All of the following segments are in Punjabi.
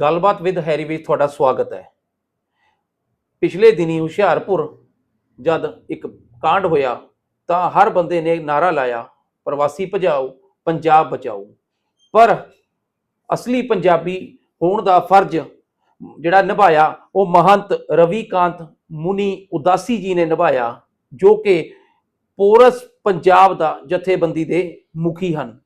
ਗੱਲਬਾਤ ਵਿਦ ਹੈਰੀ ਵਿੱਚ ਤੁਹਾਡਾ ਸਵਾਗਤ ਹੈ। ਪਿਛਲੇ ਦਿਨੀ ਹੁਸ਼ਿਆਰਪੁਰ ਜਦ ਇੱਕ ਕਾਂਡ ਹੋਇਆ ਤਾਂ ਹਰ ਬੰਦੇ ਨੇ ਨਾਰਾ ਲਾਇਆ, ਪ੍ਰਵਾਸੀ ਭਜਾਓ, ਪੰਜਾਬ ਬਚਾਓ। ਪਰ ਅਸਲੀ ਪੰਜਾਬੀ ਹੋਣ ਦਾ ਫਰਜ਼ ਜਿਹੜਾ ਨਿਭਾਇਆ, ਉਹ ਮਹੰਤ ਰਵੀਕਾਂਤ ਮੁਨੀ ਉਦਾਸੀ ਜੀ ਨੇ ਨਿਭਾਇਆ, ਜੋ ਕਿ ਪੋਰਸ ਪੰਜਾਬ ਦਾ ਜਥੇਬੰਦੀ ਦੇ ਮੁਖੀ ਹਨ।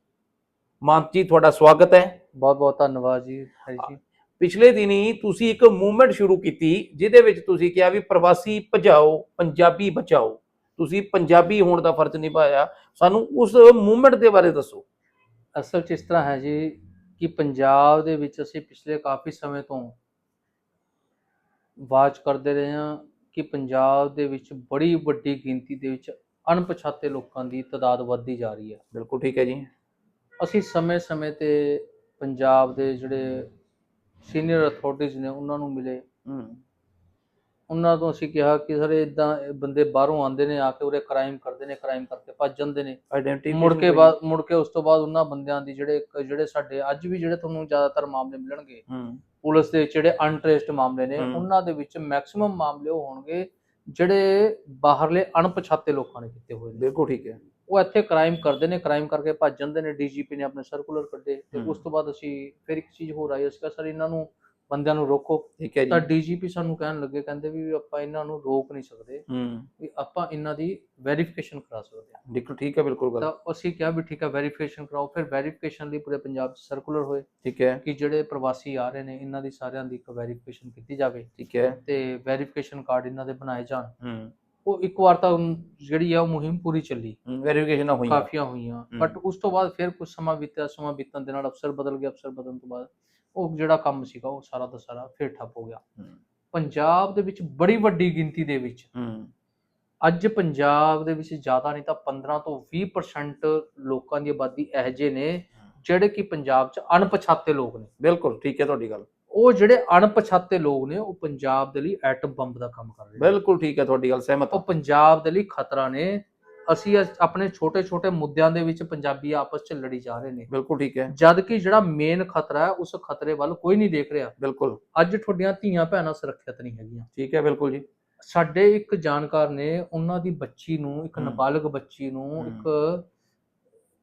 ਮਾਨਤ ਜੀ, ਤੁਹਾਡਾ ਸਵਾਗਤ ਹੈ। ਬਹੁਤ ਬਹੁਤ ਧੰਨਵਾਦ ਜੀ, ਹਰੀ ਜੀ। ਪਿਛਲੇ ਦਿਨੀ ਤੁਸੀਂ ਇੱਕ ਮੂਵਮੈਂਟ ਸ਼ੁਰੂ ਕੀਤੀ ਜਿਹਦੇ ਵਿੱਚ ਤੁਸੀਂ ਕਿਹਾ ਵੀ ਪ੍ਰਵਾਸੀ ਭਜਾਓ ਪੰਜਾਬੀ ਬਚਾਓ। ਤੁਸੀਂ ਪੰਜਾਬੀ ਹੋਣ ਦਾ ਫਰਜ਼ ਨਿਭਾਇਆ। ਸਾਨੂੰ ਉਸ ਮੂਵਮੈਂਟ ਦੇ ਬਾਰੇ ਦੱਸੋ। ਅਸਲ 'ਚ ਇਸ ਤਰ੍ਹਾਂ ਹੈ ਜੀ ਕਿ ਪੰਜਾਬ ਦੇ ਵਿੱਚ ਅਸੀਂ ਪਿਛਲੇ ਕਾਫੀ ਸਮੇਂ ਤੋਂ ਵਾਚ ਕਰਦੇ ਰਹੇ ਹਾਂ ਕਿ ਪੰਜਾਬ ਦੇ ਵਿੱਚ ਬੜੀ ਵੱਡੀ ਗਿਣਤੀ ਦੇ ਵਿੱਚ ਅਣਪਛਾਤੇ ਲੋਕਾਂ ਦੀ ਤਾਦਾਦ ਵੱਧਦੀ ਜਾ ਰਹੀ ਹੈ। ਬਿਲਕੁਲ ਠੀਕ ਹੈ ਜੀ। ਅਸੀਂ ਸਮੇਂ-ਸਮੇਂ ਤੇ ਪੰਜਾਬ ਦੇ ਜਿਹੜੇ ਸੀਨੀਅਰ ਅਥਾਰਟੀਜ਼ ਨੇ ਉਹਨਾਂ ਨੂੰ ਮਿਲੇ। ਹੂੰ। ਉਹਨਾਂ ਤੋਂ ਅਸੀਂ ਕਿਹਾ ਕਿ ਸਰ ਇਦਾਂ ਬੰਦੇ ਬਾਹਰੋਂ ਆਉਂਦੇ ਨੇ ਆ ਕੇ ਉਰੇ ਕ੍ਰਾਈਮ ਕਰਦੇ ਨੇ ਕ੍ਰਾਈਮ ਕਰਕੇ ਭੱਜ ਜਾਂਦੇ ਨੇ। ਆਇਡੈਂਟੀ ਮੁੜ ਕੇ ਬਾਅਦ ਮੁੜ ਕੇ ਉਸ ਤੋਂ ਬਾਅਦ ਉਹਨਾਂ ਬੰਦਿਆਂ ਦੀ ਜਿਹੜੇ ਜਿਹੜੇ ਸਾਡੇ ਅੱਜ ਵੀ ਜਿਹੜੇ ਤੁਹਾਨੂੰ ਜ਼ਿਆਦਾਤਰ ਮਾਮਲੇ ਮਿਲਣਗੇ ਹੂੰ। ਪੁਲਿਸ ਦੇ ਜਿਹੜੇ ਅਨਟ੍ਰੇਸਡ ਮਾਮਲੇ ਨੇ। ਉਹਨਾਂ ਦੇ ਵਿੱਚ ਮੈਕਸਿਮਮ ਮਾਮਲੇ ਉਹ ਹੋਣਗੇ ਜਿਹੜੇ ਬਾਹਰਲੇ ਅਣਪਛਾਤੇ ਲੋਕਾਂ ਨੇ ਕੀਤੇ ਹੋਏ ਨੇ। ਬਿਲਕੁਲ ਠੀਕ ਹੈ। ਉਹ ਇੱਥੇ ਕ੍ਰਾਈਮ ਕਰਦੇ ਨੇ ਕ੍ਰਾਈਮ ਕਰਕੇ ਭੱਜ ਜਾਂਦੇ ਨੇ ਡੀਜੀਪੀ ਨੇ ਆਪਣੇ ਸਰਕੂਲਰ ਕੱਢੇ ਤੇ। ਉਸ ਤੋਂ ਬਾਅਦ ਅਸੀਂ ਫਿਰ ਇੱਕ ਚੀਜ਼ ਹੋਰ ਆਈ ਅਸੀਂ ਕਿਹਾ ਸਰ ਇਹਨਾਂ ਨੂੰ ਬੰਦਿਆਂ ਨੂੰ ਰੋਕੋ। ਠੀਕ ਹੈ ਤਾਂ ਜੀ ਡੀਜੀਪੀ ਸਾਨੂੰ ਕਹਿਣ ਲੱਗੇ ਕਹਿੰਦੇ ਵੀ ਆਪਾਂ ਇਹਨਾਂ ਨੂੰ ਰੋਕ ਨਹੀਂ ਸਕਦੇ ਵੀ ਆਪਾਂ ਇਹਨਾਂ ਦੀ ਵੈਰੀਫਿਕੇਸ਼ਨ ਕਰਾ ਸਕਦੇ ਹਾਂ। ਬਿਲਕੁਲ ਠੀਕ ਹੈ ਬਿਲਕੁਲ ਗੱਲ। ਤਾਂ ਅਸੀਂ ਕਿਹਾ ਵੀ ਠੀਕ ਹੈ ਵੈਰੀਫਿਕੇਸ਼ਨ ਕਰਾਓ ਫਿਰ ਵੈਰੀਫਿਕੇਸ਼ਨ ਲਈ ਪੂਰੇ ਪੰਜਾਬ 'ਚ ਸਰਕੂਲਰ ਹੋਏ ਠੀਕ ਹੈ। ਕਿ ਜਿਹੜੇ ਪ੍ਰਵਾਸੀ ਆ ਰਹੇ ਨੇ ਇਹਨਾਂ ਦੀ ਸਾਰਿਆਂ ਦੀ ਇੱਕ ਵੈਰੀਫਿਕੇਸ਼ਨ ਕੀਤੀ ਜਾਵੇ ਠੀਕ ਹੈ। ਤੇ ਵੈਰੀਫਿਕੇਸ਼ਨ ਕਾਰਡ ਇਹਨਾਂ ਦੇ ਬਣਾਏ ਜਾਣ। ਹੂੰ। ਉਹ ਇੱਕ ਵਾਰ ਤਾਂ ਜਿਹੜੀ ਆ ਉਹ ਮੁਹਿੰਮ ਪੂਰੀ ਚੱਲੀ। ਵੈਰੀਫਿਕੇਸ਼ਨ ਹੋਈ ਕਾਫੀਆਂ ਹੋਈਆਂ। ਬਟ ਉਸ ਤੋਂ ਬਾਅਦ ਫਿਰ ਕੁਝ ਸਮਾਂ ਬੀਤਿਆ ਸਮਾਂ ਬੀਤਣ ਦੇ ਨਾਲ ਅਫਸਰ ਬਦਲ ਗਿਆ ਅਫਸਰ ਬਦਲਣ ਤੋਂ ਬਾਅਦ ਉਹ ਜਿਹੜਾ ਕੰਮ ਸੀਗਾ ਉਹ ਸਾਰਾ ਦਾ ਸਾਰਾ ਫਿਰ ਠੱਪ ਹੋ ਗਿਆ। ਪੰਜਾਬ ਦੇ ਵਿੱਚ ਬੜੀ ਵੱਡੀ ਗਿਣਤੀ ਦੇ ਵਿੱਚ। ਅੱਜ ਪੰਜਾਬ ਦੇ ਵਿੱਚ ਜ਼ਿਆਦਾ ਨਹੀਂ ਤਾਂ 15 ਤੋਂ 20% ਲੋਕਾਂ ਦੀ ਆਬਾਦੀ ਇਹੋ ਜਿਹੇ ਨੇ ਜਿਹੜੇ ਕਿ ਪੰਜਾਬ 'ਚ ਅਣਪਛਾਤੇ ਲੋਕ ਨੇ। ਬਿਲਕੁਲ ਠੀਕ ਹੈ ਤੁਹਾਡੀ ਗੱਲ। ਉਹ ਜਿਹੜੇ ਅਣਪਛਾਤੇ ਲੋਕ ਨੇ ਉਹ ਪੰਜਾਬ ਦੇ ਲਈ ਐਟਮ ਬੰਬ ਦਾ ਕੰਮ ਕਰ ਰਹੇ ਨੇ। ਬਿਲਕੁਲ ਠੀਕ ਹੈ ਤੁਹਾਡੀ ਗੱਲ ਸਹਿਮਤ ਉਹ। ਪੰਜਾਬ ਦੇ ਲਈ ਖਤਰਾ ਨੇ। ਅਸੀਂ ਆਪਣੇ ਛੋਟੇ-ਛੋਟੇ ਮੁੱਦਿਆਂ ਦੇ ਵਿੱਚ ਪੰਜਾਬੀ ਆਪਸ 'ਚ ਲੜੀ ਜਾ ਰਹੇ ਨੇ। ਬਿਲਕੁਲ ਠੀਕ ਹੈ। ਜਦ ਕਿ ਜਿਹੜਾ ਮੇਨ ਖਤਰਾ ਹੈ ਉਸ ਖਤਰੇ ਵੱਲ ਕੋਈ ਨਹੀਂ ਦੇਖ ਰਿਹਾ। ਬਿਲਕੁਲ। ਅੱਜ ਤੁਹਾਡੀਆਂ ਧੀਆਂ ਭੈਣਾਂ ਸੁਰੱਖਿਅਤ ਨਹੀਂ ਹੈਗੀਆਂ। ਠੀਕ ਹੈ ਬਿਲਕੁਲ ਜੀ। ਸਾਡੇ ਇੱਕ ਜਾਣਕਾਰ ਨੇ ਉਹਨਾਂ ਦੀ ਬੱਚੀ ਨੂੰ ਇੱਕ। ਨਾਬਾਲਗ ਬੱਚੀ ਨੂੰ। ਇੱਕ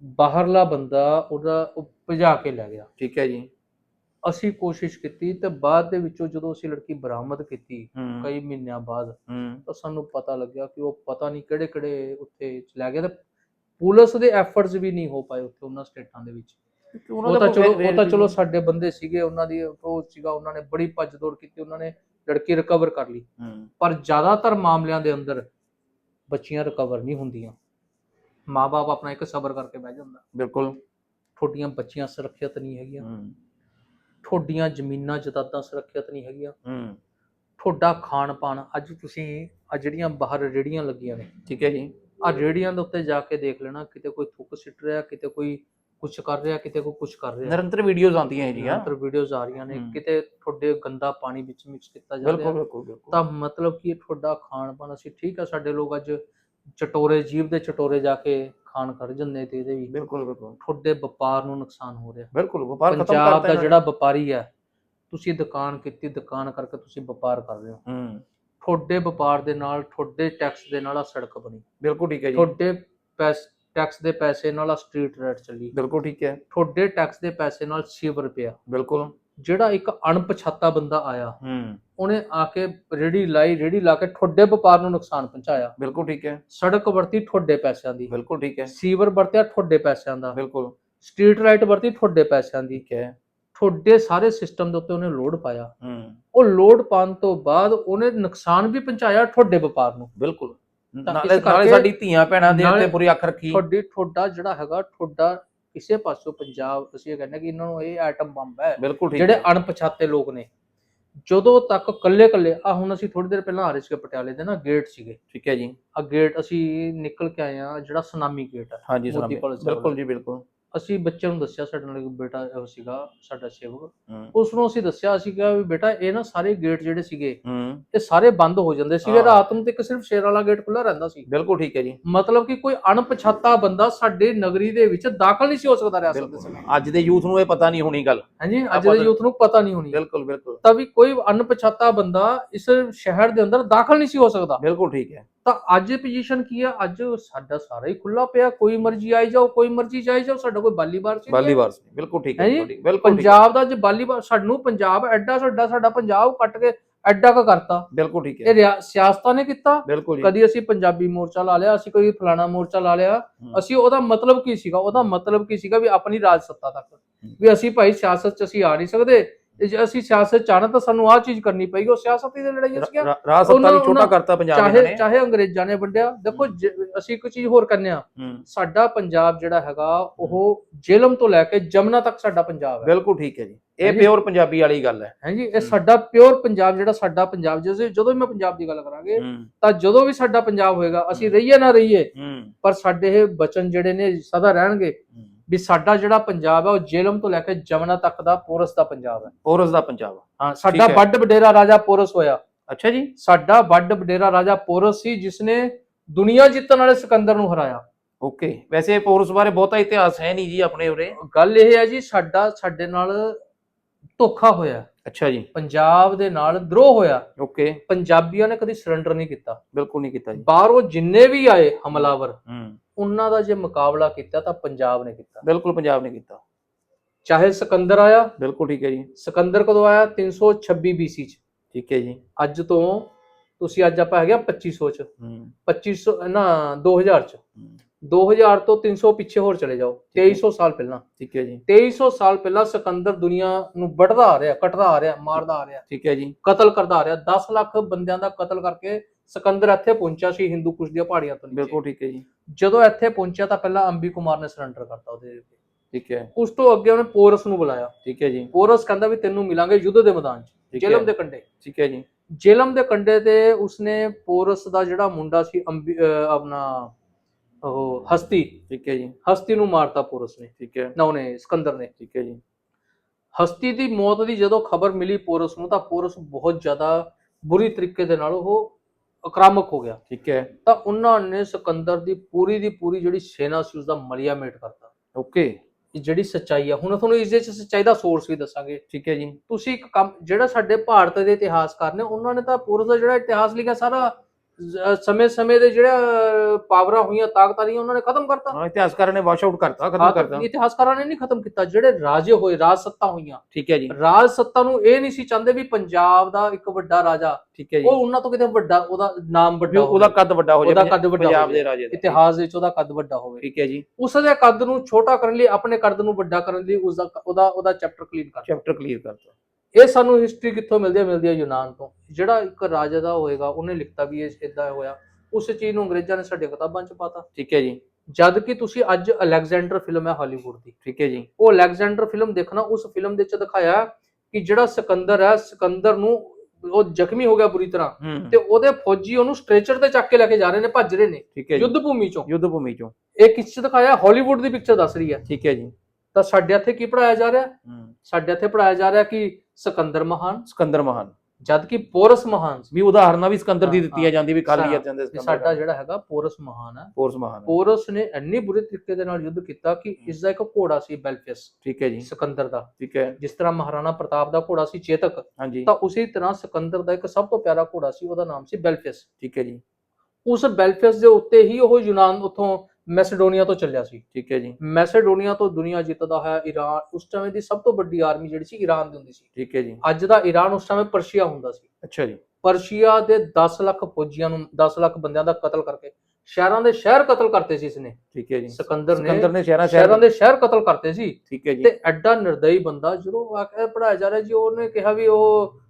ਬਾਹਰਲਾ ਬੰਦਾ ਉਹਦਾ ਉਹ ਭਜਾ ਕੇ ਲੈ ਗਿਆ। ਠੀਕ ਹੈ ਜੀ। ਅਸੀਂ ਕੋਸ਼ਿਸ਼ ਕੀਤੀ ਤੇ ਬਾਅਦ ਦੇ ਵਿੱਚੋਂ ਜਦੋਂ ਅਸੀਂ ਲੜਕੀ ਬਰਾਮਦ ਕੀਤੀ ਕਈ ਮਹੀਨਿਆਂ ਬਾਅਦ ਤਾਂ ਸਾਨੂੰ ਪਤਾ ਲੱਗਿਆ ਕਿ ਉਹ ਪਤਾ ਨਹੀਂ ਕਿਹੜੇ ਕਿਹੜੇ ਉੱਥੇ ਚਲਾ ਗਿਆ ਤੇ ਪੁਲਿਸ ਦੇ ਐਫਰਟਸ ਵੀ ਨਹੀਂ ਹੋ ਪਾਏ ਉੱਥੇ ਉਹਨਾਂ ਸਟੇਟਾਂ ਦੇ ਵਿੱਚ। ਉਹ ਤਾਂ ਚਲੋ ਉਹ ਤਾਂ ਚਲੋ ਸਾਡੇ ਬੰਦੇ ਸੀਗੇ ਉਹਨਾਂ ਦੀ ਅਪਰੋਚ ਸੀਗਾ ਉਹਨਾਂ ਨੇ ਬੜੀ ਭੱਜ ਦੌੜ ਕੀਤੀ ਉਹਨਾਂ ਨੇ ਲੜਕੀ ਰਿਕਵਰ ਕਰ ਲਈ। ਪਰ ਜ਼ਿਆਦਾਤਰ ਮਾਮਲਿਆਂ ਦੇ ਅੰਦਰ ਬੱਚੀਆਂ ਰਿਕਵਰ ਨਹੀਂ ਹੁੰਦੀਆਂ। ਮਾਪੇ ਆਪਣਾ ਇੱਕ ਸਬਰ ਕਰਕੇ ਬਹਿ ਜਾਂਦਾ। ਬਿਲਕੁਲ। ਤੁਹਾਡੀਆਂ ਬੱਚੀਆਂ ਸੁਰੱਖਿਅਤ ਨਹੀਂ ਹੈਗੀਆਂ। ਤੁਹਾਡੀਆਂ ਜ਼ਮੀਨਾਂ ਜਾਇਦਾਦਾਂ ਸੁਰੱਖਿਅਤ ਨਹੀਂ ਹੈਗੀਆਂ। ਹੂੰ। ਤੁਹਾਡਾ ਖਾਣ ਪਾਣ ਅੱਜ ਤੁਸੀਂ ਆ ਜਿਹੜੀਆਂ ਬਾਹਰ ਰੇੜੀਆਂ ਲੱਗੀਆਂ ਨੇ। ਠੀਕ ਹੈ ਜੀ। ਆ ਰੇੜੀਆਂ ਦੇ ਉੱਤੇ ਜਾ ਕੇ ਦੇਖ ਲੈਣਾ ਕਿਤੇ ਕੋਈ ਥੁੱਕ ਸਿੱਟ ਰਿਹਾ ਕਿਤੇ ਕੋਈ ਕੁਝ ਕਰ ਰਿਹਾ ਕਿਤੇ ਕੋਈ ਕੁਝ ਕਰ ਰਿਹਾ। ਨਿਰੰਤਰ ਵੀਡੀਓਜ਼ ਆਉਂਦੀਆਂ ਹੈ ਜੀ ਹਾਂ ਨਿਰੰਤਰ ਵੀਡੀਓਜ਼ ਆ ਰਹੀਆਂ ਨੇ। ਕਿਤੇ ਤੁਹਾਡੇ ਗੰਦਾ ਪਾਣੀ ਵਿੱਚ ਮਿਕਸ ਕੀਤਾ ਜਾ ਰਿਹਾ। ਬਿਲਕੁਲ ਬਿਲਕੁਲ। ਤਾਂ ਮਤਲਬ ਕਿ ਤੁਹਾਡਾ ਖਾਣ ਪਾਣ ਅਸੀਂ ਠੀਕ ਆ ਸਾਡੇ ਲੋਕ ਅੱਜ ਚਟੋਰੇ ਜੀਵ ਦੇ ਚਟੋਰੇ ਜਾ ਕੇ ਖਾਣ ਕਰ ਜਾਂਦੇ ਤੇ ਇਹਦੇ ਵੀ। ਬਿਲਕੁਲ ਬਿਲਕੁਲ। ਤੁਹਾਡੇ ਵਪਾਰ ਨੂੰ ਨੁਕਸਾਨ ਹੋ ਰਿਹਾ। ਬਿਲਕੁਲ ਵਪਾਰ ਖਤਮ ਪੰਜਾਬ ਕਰਤਾ ਦਾ ਇਹਨਾਂ ਨੇ। ਜਿਹੜਾ ਵਪਾਰੀ ਹੈ ਤੁਸੀਂ ਦੁਕਾਨ ਕੀਤੀ ਦੁਕਾਨ ਕਰਕੇ ਤੁਸੀਂ ਵਪਾਰ ਕਰ ਰਹੇ ਹੋ। ਹੂੰ। ਤੁਹਾਡੇ ਵਪਾਰ ਦੇ ਨਾਲ ਤੁਹਾਡੇ ਟੈਕਸ ਦੇ ਨਾਲ ਆ ਸੜਕ ਬਣੀ। ਬਿਲਕੁਲ ਠੀਕ ਹੈ ਜੀ। ਤੁਹਾਡੇ ਪੈਸ ਟੈਕਸ ਦੇ ਪੈਸੇ ਨਾਲ ਆ ਸਟਰੀਟ ਰੈਟ ਚੱਲੀ। ਬਿਲਕੁਲ ਠੀਕ ਹੈ। ਤੁਹਾਡੇ ਟੈਕਸ ਦੇ ਪੈਸੇ ਨਾਲ ਸੀਵਰ ਪਿਆ। ਬਿਲਕੁਲ। ਜਿਹੜਾ ਇੱਕ ਅਣਪਛਾਤਾ ਬੰਦਾ ਆਇਆ ਹੂੰ। ਉਹਨੇ ਆ ਕੇ ਰੇੜੀ ਲਾਈ ਰੇੜੀ ਲਾ ਕੇ ਤੁਹਾਡੇ ਵਪਾਰ ਨੂੰ ਨੁਕਸਾਨ ਪਹੁੰਚਾਇਆ। ਬਿਲਕੁਲ ਠੀਕ ਹੈ। ਸੜਕ ਵਰਤੀ ਤੁਹਾਡੇ ਪੈਸਿਆਂ ਦੀ। ਬਿਲਕੁਲ ਠੀਕ ਹੈ। ਸੀਵਰ ਵਰਤਿਆ ਤੁਹਾਡੇ ਪੈਸਿਆਂ ਦਾ। ਬਿਲਕੁਲ। ਸਟਰੀਟ ਲਾਈਟ ਵਰਤੀ ਤੁਹਾਡੇ ਪੈਸਿਆਂ ਦੀ। ਠੀਕ ਹੈ। ਤੁਹਾਡੇ ਸਾਰੇ ਸਿਸਟਮ ਦੇ ਉੱਤੇ ਉਹਨੇ ਲੋਡ ਪਾਇਆ। ਹੂੰ। ਉਹ ਲੋਡ ਪਾਉਣ ਤੋਂ ਬਾਅਦ ਉਹਨੇ ਨੁਕਸਾਨ ਵੀ ਪਹੁੰਚਾਇਆ ਤੁਹਾਡੇ ਵਪਾਰ ਨੂੰ। ਬਿਲਕੁਲ। ਨਾਲੇ ਸਾਡੀ ਧੀਆਂ ਭੈਣਾਂ ਦੇ ਉੱਤੇ ਪੂਰੀ ਅੱਖ ਰੱਖੀ। ਤੁਹਾਡੀ ਤੁਹਾਡਾ ਜਿਹੜਾ ਹੈਗਾ ਤੁਹਾਡਾ ਕਿਸੇ ਪਾਸੋਂ ਪੰਜਾਬ ਅਸੀਂ ਇਹ ਕਹਿੰਦੇ ਕਿ ਇਹਨਾਂ ਨੂੰ ਇਹ ਆਈਟਮ ਬੰਬ ਹੈ ਬਿਲਕੁਲ ਠੀਕ ਜਿਹੜੇ ਅਣਪਛਾਤੇ ਲੋਕ ਨੇ। ਜਦੋਂ ਤੱਕ ਕੱਲੇ ਕੱਲੇ ਆ ਹੁਣ ਅਸੀਂ ਥੋੜੀ ਦੇਰ ਪਹਿਲਾਂ ਆ ਰਹੇ ਸੀਗੇ ਪਟਿਆਲੇ ਦੇ ਨਾ ਗੇਟ ਸੀਗੇ। ਠੀਕ ਹੈ ਜੀ। ਆ ਗੇਟ ਅਸੀਂ ਨਿਕਲ ਕੇ ਆਏ ਆ ਜਿਹੜਾ ਸੁਨਾਮੀ ਗੇਟ ਹੈ। ਹਾਂਜੀ ਬਿਲਕੁਲ ਜੀ ਬਿਲਕੁਲ। ਅਸੀਂ ਬੱਚੇ ਨੂੰ ਦੱਸਿਆ ਸਾਡੇ ਨਾਲ ਇੱਕ ਬੇਟਾ ਉਹ ਸੀਗਾ ਸਾਡਾ ਸੇਵਕ। ਉਸ ਨੂੰ ਅਸੀਂ ਦੱਸਿਆ ਕਿਹਾ ਵੀ ਬੇਟਾ ਇਹ ਨਾ ਸਾਰੇ ਗੇਟ ਜਿਹੜੇ ਸੀਗੇ ਇਹ ਸਾਰੇ ਬੰਦ ਹੋ ਜਾਂਦੇ ਸੀਗੇ। ਰਾਤ ਨੂੰ ਤੇ ਇੱਕ ਸਿਰਫ ਸ਼ੇਰ ਵਾਲਾ ਗੇਟ ਖੁੱਲਾ ਰਹਿੰਦਾ ਸੀ। ਬਿਲਕੁਲ ਠੀਕ ਹੈ ਜੀ। ਮਤਲਬ ਕਿ ਕੋਈ ਅਣਪਛਾਤਾ ਬੰਦਾ ਸਾਡੇ ਨਗਰੀ ਦੇ ਵਿੱਚ ਦਾਖਲ ਨਹੀਂ ਸੀ ਹੋ ਸਕਦਾ ਰਿਆਸਤ ਦੇ ਸਮੇਂ ਅੱਜ ਦੇ ਯੂਥ ਨੂੰ ਇਹ ਪਤਾ ਨਹੀਂ ਹੋਣੀ ਗੱਲ। ਹਾਂਜੀ ਅੱਜ ਦੇ ਯੂਥ ਨੂੰ ਪਤਾ ਨਹੀਂ ਹੋਣੀ। ਬਿਲਕੁਲ ਬਿਲਕੁਲ। ਤਾਂ ਵੀ ਕੋਈ ਅਣਪਛਾਤਾ ਬੰਦਾ ਇਸ ਸ਼ਹਿਰ ਦੇ ਅੰਦਰ ਦਾਖਲ ਨਹੀਂ ਸੀ ਹੋ ਸਕਦਾ। ਬਿਲਕੁਲ ਠੀਕ ਹੈ। ਤਾਂ ਅੱਜ ਪੋਜੀਸ਼ਨ ਕੀ ਹੈ ਅੱਜ ਸਾਡਾ ਸਾਰਾ ਹੀ ਖੁੱਲਾ ਪਿਆ। ਕੋਈ ਮਰਜ਼ੀ ਆਈ ਜਾਓ ਕੋਈ ਮਰਜ਼ੀ ਜਾਈ ਜਾਓ ਸਾਡਾ ਕੋਈ ਬਾਲੀਬਾਰ ਸੀ ਬਾਲੀਵਾਰ ਸੀ। ਬਿਲਕੁਲ ਠੀਕ ਹੈ ਬਿਲਕੁਲ ਪੰਜਾਬ ਦਾ ਜੇ ਬਾਲੀਬਾਰ ਸਾਨੂੰ ਪੰਜਾਬ ਐਡਾ ਸਾਡਾ ਸਾਡਾ ਪੰਜਾਬ ਕੱਟ ਕੇ ਐਡਾ ਕ ਕਰਤਾ। ਬਿਲਕੁਲ ਠੀਕ ਹੈ। ਇਹ ਸਿਆਸਤਾਂ ਨੇ ਕੀਤਾ। ਕਦੀ ਅਸੀਂ ਪੰਜਾਬੀ ਮੋਰਚਾ ਲਾ ਲਿਆ ਅਸੀਂ ਕੋਈ ਫਲਾਣਾ ਮੋਰਚਾ ਲਾ ਲਿਆ। ਅਸੀਂ ਉਹਦਾ ਮਤਲਬ ਕੀ ਸੀਗਾ? ਉਹਦਾ ਮਤਲਬ ਕੀ ਸੀਗਾ ਵੀ ਆਪਣੀ ਰਾਜ ਸੱਤਾ ਤੱਕ ਵੀ ਅਸੀਂ ਭਾਈ ਸਿਆਸਤ 'ਚ ਅਸੀਂ ਆ ਨਹੀਂ ਸਕਦੇ। ਤੇ ਜੇ ਅਸੀਂ ਸਿਆਸਤ 'ਚ ਆਣਾ ਤਾਂ ਸਾਨੂੰ ਆਹ ਚੀਜ਼ ਕਰਨੀ ਪਏਗੀ ਉਹ ਸਿਆਸਤ ਦੀ ਲੜਾਈ ਸੀਗਾ ਰਾ- ਰਾਜ ਸੱਤਾ ਨੂੰ ਛੋਟਾ ਕਰਤਾ ਪੰਜਾਬ ਇਹਨਾਂ ਚਾਹੇ ਨੇ। ਚਾਹੇ ਅੰਗਰੇਜ਼ਾਂ ਨੇ ਵੰਡਿਆ। ਦੇਖੋ ਅਸੀਂ ਇੱਕ ਚੀਜ਼ ਹੋਰ ਕਰਨੇ ਆ ਸਾਡਾ ਪੰਜਾਬ ਜਿਹੜਾ ਹੈਗਾ ਉਹ ਜੇਲਮ ਤੋਂ ਲੈ ਕੇ ਜਮਨਾ ਤੱਕ ਸਾਡਾ ਪੰਜਾਬ ਹੈ। ਬਿਲਕੁਲ ਠੀਕ ਹੈ ਜੀ। ਇਹ। ਪਿਓਰ ਪੰਜਾਬੀ ਵਾਲੀ ਗੱਲ ਹੈ। ਹਾਂਜੀ ਇਹ ਸਾਡਾ ਪਿਓਰ ਪੰਜਾਬ ਜਿਹੜਾ ਸਾਡਾ ਪੰਜਾਬ ਜਿਵੇਂ ਜਦੋਂ ਵੀ ਮੈਂ ਪੰਜਾਬ ਦੀ ਗੱਲ ਕਰਾਂਗੇ ਤਾਂ ਜਦੋਂ ਵੀ ਸਾਡਾ ਪੰਜਾਬ ਹੋਏਗਾ ਅਸੀਂ। ਰਹੀਏ ਨਾ ਰਹੀਏ ਪਰ ਸਾਡੇ ਇਹ ਬਚਨ ਜਿਹੜੇ ਨੇ ਸਦਾ ਰਹਿਣਗੇ। ਵੀ ਸਾਡਾ ਜਿਹੜਾ ਪੰਜਾਬ ਹੈ ਉਹ ਜੇਲਮ ਤੋਂ ਲੈ ਕੇ ਜਮਨਾ ਤੱਕ ਦਾ ਪੋਰਸ ਦਾ ਪੰਜਾਬ ਹੈ। ਪੋਰਸ ਦਾ ਪੰਜਾਬ ਹਾਂ ਸਾਡਾ। ਵੱਡ ਵਡੇਰਾ ਰਾਜਾ ਪੋਰਸ ਹੋਇਆ। ਅੱਛਾ ਜੀ। ਸਾਡਾ ਵੱਡ ਵਡੇਰਾ ਰਾਜਾ ਪੋਰਸ ਸੀ ਜਿਸ ਨੇ ਦੁਨੀਆ ਜਿੱਤਣ ਵਾਲੇ ਸਿਕੰਦਰ ਨੂੰ ਹਰਾਇਆ। ਓਕੇ। ਵੈਸੇ ਪੋਰਸ ਬਾਰੇ ਬਹੁਤਾ ਇਤਿਹਾਸ ਹੈ ਨਹੀਂ ਜੀ ਆਪਣੇ ਉਰੇ। ਗੱਲ ਇਹ ਹੈ ਜੀ ਸਾਡਾ ਸਾਡੇ ਨਾਲ ਧੋਖਾ ਹੋਇਆ। ਅੱਛਾ ਜੀ। ਪੰਜਾਬ ਦੇ ਨਾਲ ਦਰੋਹ ਹੋਇਆ। ਓਕੇ। ਪੰਜਾਬੀਆਂ ਨੇ ਕਦੀ ਸਰੈਂਡਰ ਨਹੀਂ ਕੀਤਾ। ਬਿਲਕੁਲ ਨਹੀਂ ਕੀਤਾ ਜੀ। ਬਾਹਰੋਂ ਜਿੰਨੇ ਵੀ ਆਏ ਹਮਲਾਵਰ ਹੂੰ। ਉਹਨਾਂ ਦਾ ਜੇ ਮੁਕਾਬਲਾ ਕੀਤਾ ਤਾਂ ਪੰਜਾਬ ਨੇ ਕੀਤਾ। ਬਿਲਕੁਲ ਪੰਜਾਬ ਨੇ ਕੀਤਾ। ਚਾਹੇ ਸਿਕੰਦਰ ਆਇਆ। ਬਿਲਕੁਲ ਠੀਕ ਹੈ ਜੀ। ਸਿਕੰਦਰ ਕਦੋਂ ਆਇਆ? 326 BC ਚ। ਠੀਕ ਹੈ ਜੀ। ਅੱਜ ਤੋਂ ਤੁਸੀਂ ਅੱਜ ਆਪਾਂ ਹੈਗੇ ਆ 2500 ਚ। ਹੂੰ। 2500 ਨਾ 2000 ਚ। ਹੂੰ, 2000 ਤੋਂ 300 ਪਿੱਛੇ ਹੋਰ ਚਲੇ ਜਾਓ। ਠੀਕ ਹੈ। 2300 ਸਾਲ ਪਹਿਲਾਂ। ਠੀਕ ਹੈ ਜੀ। 2300 ਸਾਲ ਪਹਿਲਾਂ ਸਿਕੰਦਰ ਦੁਨੀਆ ਨੂੰ ਵੱਢਦਾ ਆ ਰਿਹਾ ਕੱਟਦਾ ਆ ਰਿਹਾ ਮਾਰਦਾ ਆ ਰਿਹਾ। ਠੀਕ ਹੈ ਜੀ। ਕਤਲ ਕਰਦਾ ਆ ਰਿਹਾ। 10 ਲੱਖ ਬੰਦਿਆਂ ਦਾ ਕਤਲ ਕਰਕੇ ਸਿਕੰਦਰ ਇੱਥੇ ਪਹੁੰਚਿਆ ਸੀ ਹਿੰਦੂ ਕੁਸ਼ ਦੀਆਂ ਪਹਾੜੀਆਂ ਤੋਂ। ਬਿਲਕੁਲ ਠੀਕ ਹੈ ਜੀ। ਜਦੋਂ ਇੱਥੇ ਪਹੁੰਚਿਆ ਤਾਂ ਪਹਿਲਾਂ ਅੰਬੀ ਕੁਮਾਰ ਨੇ ਸਰੈਂਡਰ ਕਰਤਾ ਉਹਦੇ ਠੀਕ ਹੈ। ਉਸ ਤੋਂ ਅੱਗੇ ਉਹਨੇ ਪੋਰਸ ਨੂੰ ਬੁਲਾਇਆ। ਠੀਕ ਹੈ ਜੀ। ਪੋਰਸ ਕਹਿੰਦਾ ਵੀ ਤੈਨੂੰ ਮਿਲਾਂਗੇ ਯੁੱਧ ਦੇ ਮੈਦਾਨ 'ਚ ਜੇਲਮ ਦੇ ਕੰਢੇ। ਠੀਕ ਹੈ ਜੀ। ਜੇਲਮ ਦੇ ਕੰਢੇ ਤੇ ਉਸਨੇ ਪੋਰਸ ਦਾ ਜਿਹੜਾ ਮੁੰਡਾ ਸੀ ਅੰਬੀ ਆਪਣਾ ਉਹ ਹਸਤੀ ਠੀਕ ਹੈ ਜੀ। ਹਸਤੀ ਨੂੰ ਮਾਰਤਾ ਪੋਰਸ ਨੇ। ਠੀਕ ਹੈ। ਨਾ ਉਹਨੇ ਸਿਕੰਦਰ ਨੇ। ਠੀਕ ਹੈ ਜੀ। ਹਸਤੀ ਦੀ ਮੌਤ ਦੀ ਜਦੋਂ ਖਬਰ ਮਿਲੀ ਪੋਰਸ ਨੂੰ ਤਾਂ ਪੋਰਸ ਬਹੁਤ ਜ਼ਿਆਦਾ ਬੁਰੀ ਤਰੀਕੇ ਦੇ ਨਾਲ ਉਹ ਆਕਰਾਮਕ ਹੋ ਗਿਆ। ਠੀਕ ਹੈ। ਤਾਂ ਉਹਨਾਂ ਨੇ ਸਿਕੰਦਰ ਦੀ ਪੂਰੀ ਦੀ ਪੂਰੀ ਜਿਹੜੀ ਸੈਨਾ ਸੀ ਉਸ ਦਾ ਮਲਿਆ ਮੇਟ ਕਰਤਾ। ਓਕੇ। ਇਹ ਜਿਹੜੀ ਸੱਚਾਈ ਆ ਹੁਣ ਤੁਹਾਨੂੰ ਇਸ ਦੇ ਚ ਸੱਚਾਈ ਦਾ ਸੋਰਸ ਵੀ ਦੱਸਾਂਗੇ। ਠੀਕ ਹੈ ਜੀ। ਤੁਸੀਂ ਇੱਕ ਕੰਮ ਜਿਹੜਾ ਸਾਡੇ ਭਾਰਤ ਦੇ ਇਤਿਹਾਸਕਾਰ ਨੇ ਉਹਨਾਂ ਨੇ ਤਾਂ ਪੂਰਾ ਦਾ ਜਿਹੜਾ ਇਤਿਹਾਸ ਲਿਖਿਆ ਸਾਰਾ ਸਮੇਂ-ਸਮੇਂ ਦੇ ਜਿਹੜਾ ਪਾਵਰਾਂ ਹੋਈਆਂ ਤਾਕਤਾਂ ਰਹੀਆਂ ਉਹਨਾਂ ਨੇ ਖਤਮ ਕਰਤਾ। ਹਾਂ ਇਤਿਹਾਸਕਾਰ ਨੇ ਵਾਸ਼ ਆਊਟ ਕਰਤਾ ਖਤਮ ਕਰਤਾ। ਇਤਿਹਾਸਕਾਰਾਂ ਨੇ ਨਹੀਂ ਖਤਮ ਕੀਤਾ ਜਿਹੜੇ ਰਾਜੇ ਹੋਏ ਰਾਜ ਸੱਤਾ ਹੋਈਆਂ। ਠੀਕ ਹੈ ਜੀ। ਰਾਜ ਸੱਤਾ ਨੂੰ ਇਹ ਨਹੀਂ ਸੀ ਚਾਹੁੰਦੇ ਵੀ ਪੰਜਾਬ ਦਾ ਇੱਕ ਵੱਡਾ ਰਾਜਾ ਠੀਕ ਹੈ ਜੀ। ਉਹ ਉਹਨਾਂ ਤੋਂ ਕਿਤੇ ਵੱਡਾ ਉਹਦਾ ਨਾਮ ਵੱਡਾ ਉਹਦਾ ਹੋਵੇ। ਕੱਦ ਵੱਡਾ ਹੋ ਉਹਦਾ ਜਾਵੇ ਕੱਦ ਵੱਡਾ ਪੰਜਾਬ। ਦੇ ਰਾਜੇ ਦਾ। ਇਤਿਹਾਸ ਵਿੱਚ ਉਹਦਾ ਕੱਦ ਵੱਡਾ ਹੋਵੇ। ਠੀਕ ਹੈ ਜੀ। ਉਸ ਦੇ ਕੱਦ ਨੂੰ ਛੋਟਾ ਕਰਨ ਲਈ ਆਪਣੇ ਕੱਦ ਨੂੰ ਵੱਡਾ ਕਰਨ ਲਈ ਉਸ ਦਾ ਉਹਦਾ ਉਹਦਾ ਚੈਪਟਰ ਕਲੀਨ ਕਰ ਚੈਪਟਰ ਕਲੀਅਰ ਕਰਤਾ। ਇਹ ਸਾਨੂੰ ਹਿਸਟਰੀ ਕਿੱਥੋਂ ਮਿਲਦੀ ਹੈ? ਮਿਲਦੀ ਹੈ ਯੂਨਾਨ ਤੋਂ। ਜਿਹੜਾ ਇੱਕ ਰਾਜਾ ਦਾ ਹੋਏਗਾ ਉਹਨੇ ਲਿਖਤਾ ਵੀ ਇਹ ਇਦਾਂ ਹੋਇਆ। ਉਸ ਚੀਜ਼ ਨੂੰ ਅੰਗਰੇਜ਼ਾਂ ਨੇ ਸਾਡੀਆਂ ਕਿਤਾਬਾਂ 'ਚ ਪਾਤਾ। ਠੀਕ ਹੈ ਜੀ। ਜਦ ਕਿ ਤੁਸੀਂ ਅੱਜ ਅਲੈਗਜ਼ੈਂਡਰ ਫਿਲਮ ਹੈ ਹਾਲੀਵੁੱਡ ਦੀ। ਠੀਕ ਹੈ ਜੀ। ਉਹ ਅਲੈਗਜ਼ੈਂਡਰ ਫਿਲਮ ਦੇਖਣਾ ਉਸ ਫਿਲਮ ਦੇ ਵਿੱਚ ਦਿਖਾਇਆ ਕਿ ਜਿਹੜਾ ਸਿਕੰਦਰ ਹੈ ਸਿਕੰਦਰ ਨੂੰ ਉਹ ਜ਼ਖਮੀ ਹੋ ਗਿਆ ਬੁਰੀ ਤਰ੍ਹਾਂ। ਤੇ ਉਹਦੇ ਫੌਜੀ ਉਹਨੂੰ ਸਟ੍ਰੈਚਰ ਤੇ ਚੱਕ ਕੇ ਲੈ ਕੇ ਜਾ ਰਹੇ ਨੇ ਭੱਜ ਰਹੇ ਨੇ। ਠੀਕ ਹੈ ਜੀ। ਯੁੱਧ ਭੂਮੀ ਚੋਂ। ਯੁੱਧ ਭੂਮੀ ਚੋਂ। ਇਹ ਕਿਸ ਚ ਦਿਖਾਇਆ? ਹਾਲੀਵੁੱਡ ਦੀ ਪਿਕਚਰ ਦੱਸ ਰਹੀ ਹੈ। ਠੀਕ ਹੈ ਜੀ। ਤਾਂ ਸਾਡੇ ਇੱਥੇ ਕੀ ਪੜਾਇਆ ਜਾ ਰਿਹਾ? ਸਾਡੇ ਇੱਥੇ ਪੜਾਇਆ ਜਾ ਰਿਹਾ ਕਿ ਸਿਕੰਦਰ ਮਹਾਨ। ਸਿਕੰਦਰ ਮਹਾਨ। ਜਦ ਕਿ ਪੋਰਸ ਮਹਾਨ ਵੀ ਉਦਾਹਰਨਾਂ ਵੀ ਸਿਕੰਦਰ ਦੀ ਹਾਂ, ਦਿੱਤੀ ਹਾਂ। ਜਾਂਦੀ ਵੀ ਖਾਲੀ ਜਾਂਦੇ ਤੇ ਸਾਡਾ ਜਿਹੜਾ ਹੈਗਾ ਪੋਰਸ ਮਹਾਨ ਹੈ। ਫੋਰਸ ਮਹਾਨ। ਪੋਰਸ ਨੇ ਇੰਨੀ ਬੁਰੇ ਤਰੀਕੇ ਦੇ ਨਾਲ ਯੁੱਧ ਕੀਤਾ ਕਿ ਇਸ ਦਾ ਇੱਕ ਘੋੜਾ ਸੀ ਬੈਲਫਿਸ ਠੀਕ ਹੈ ਜੀ। ਸਿਕੰਦਰ ਦਾ। ਠੀਕ ਹੈ। ਜਿਸ ਤਰ੍ਹਾਂ ਮਹਾਰਾਣਾ ਪ੍ਰਤਾਪ ਦਾ ਘੋੜਾ ਸੀ ਚੇਤਕ ਹਾਂਜੀ। ਤਾਂ ਉਸੇ ਤਰ੍ਹਾਂ ਸਿਕੰਦਰ ਦਾ ਇੱਕ ਸਭ ਤੋਂ ਪਿਆਰਾ ਘੋੜਾ ਸੀ ਉਹਦਾ ਨਾਮ ਸੀ ਬੈਲਫਿਸ ਠੀਕ ਹੈ ਜੀ। ਉਸ ਬੈਲਫਿਸ ਦੇ ਉੱਤੇ ਹੀ ਉਹ ਯੂਨਾਨ ਉਥੋਂ ਮੈਸੇਡੋਨੀਆ ਤੋਂ ਚੱਲਿਆ ਸੀ। ਠੀਕ ਹੈ ਜੀ। ਮੈਸੇਡੋਨੀਆ ਤੋਂ ਦੁਨੀਆ ਜਿੱਤਦਾ ਹੈ ਈਰਾਨ ਉਸ ਸਮੇਂ ਦੀ ਸਭ ਤੋਂ ਵੱਡੀ ਆਰਮੀ ਜਿਹੜੀ ਸੀ ਈਰਾਨ ਦੀ ਹੁੰਦੀ ਸੀ। ਠੀਕ ਹੈ ਜੀ। ਅੱਜ ਦਾ ਈਰਾਨ ਉਸ ਸਮੇਂ ਪਰਸ਼ੀਆ ਹੁੰਦਾ ਸੀ। ਅੱਛਾ ਜੀ। ਪਰਸ਼ੀਆ ਦੇ 10 ਲੱਖ ਫੌਜੀਆਂ ਨੂੰ 10 ਲੱਖ ਬੰਦਿਆਂ ਦਾ ਕਤਲ ਕਰਕੇ ਸ਼ਹਿਰਾਂ ਦੇ ਸ਼ਹਿਰ ਕਤਲ ਕਰਤੇ ਸੀ ਇਸਨੇ। ਠੀਕ ਹੈ ਜੀ। ਸਿਕੰਦਰ ਨੇ ਸਿਕੰਦਰ ਨੇ ਸ਼ਹਿਰਾਂ ਸ਼ਹਿਰਾਂ ਦੇ ਸ਼ਹਿਰ ਕਤਲ ਕਰਤੇ ਸੀ। ਠੀਕ ਹੈ ਜੀ। ਤੇ ਐਡਾ ਨਿਰਦਈ ਬੰਦਾ ਜਦੋਂ ਵਾਕਿਆ ਪੜਾਇਆ ਜਾ ਰਿਹਾ ਜੀ ਉਹਨੇ ਕਿਹਾ ਵੀ ਉਹ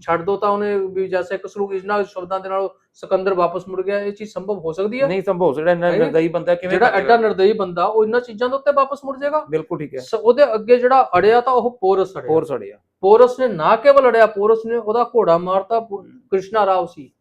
ਛੱਡ ਦੋ ਤਾਂ ਉਹਨੇ ਵੀ ਜੈਸੇ ਕਸਰੂ ਇਜਨਾ ਸ਼ਬਦਾਂ ਦੇ ਨਾਲ ਸਿਕੰਦਰ ਵਾਪਸ ਮੁੜ ਗਿਆ ਇਹ ਚੀਜ਼ ਸੰਭਵ ਹੋ ਸਕਦੀ ਹੈ? ਨਹੀਂ ਸੰਭਵ ਜਿਹੜਾ ਇੰਨਾ ਨਹੀਂ। ਨਿਰਦਈ ਬੰਦਾ ਕਿਵੇਂ ਜਿਹੜਾ ਐਡਾ? ਨਿਰਦਈ ਬੰਦਾ ਉਹ ਇਹਨਾਂ ਚੀਜ਼ਾਂ ਦੇ ਉੱਤੇ ਵਾਪਸ ਮੁੜ ਜਾਏਗਾ? ਬਿਲਕੁਲ ਠੀਕ ਹੈ। ਸ- ਉਹਦੇ ਅੱਗੇ ਜਿਹੜਾ ਅੜਿਆ ਤਾਂ ਉਹ ਪੋਰਸ ਅੜਿਆ। ਹੋਰ ਸੜਿਆ ਪੋਰਸ ਨੇ ਨਾ ਕੇਵਲ ਅੜਿਆ ਪੋਰਸ ਨੇ ਉਹਦਾ ਘੋੜਾ ਮਾਰਤਾ ਕ੍ਰਿਸ਼ਨਾ ਰਾਵ ਸੀ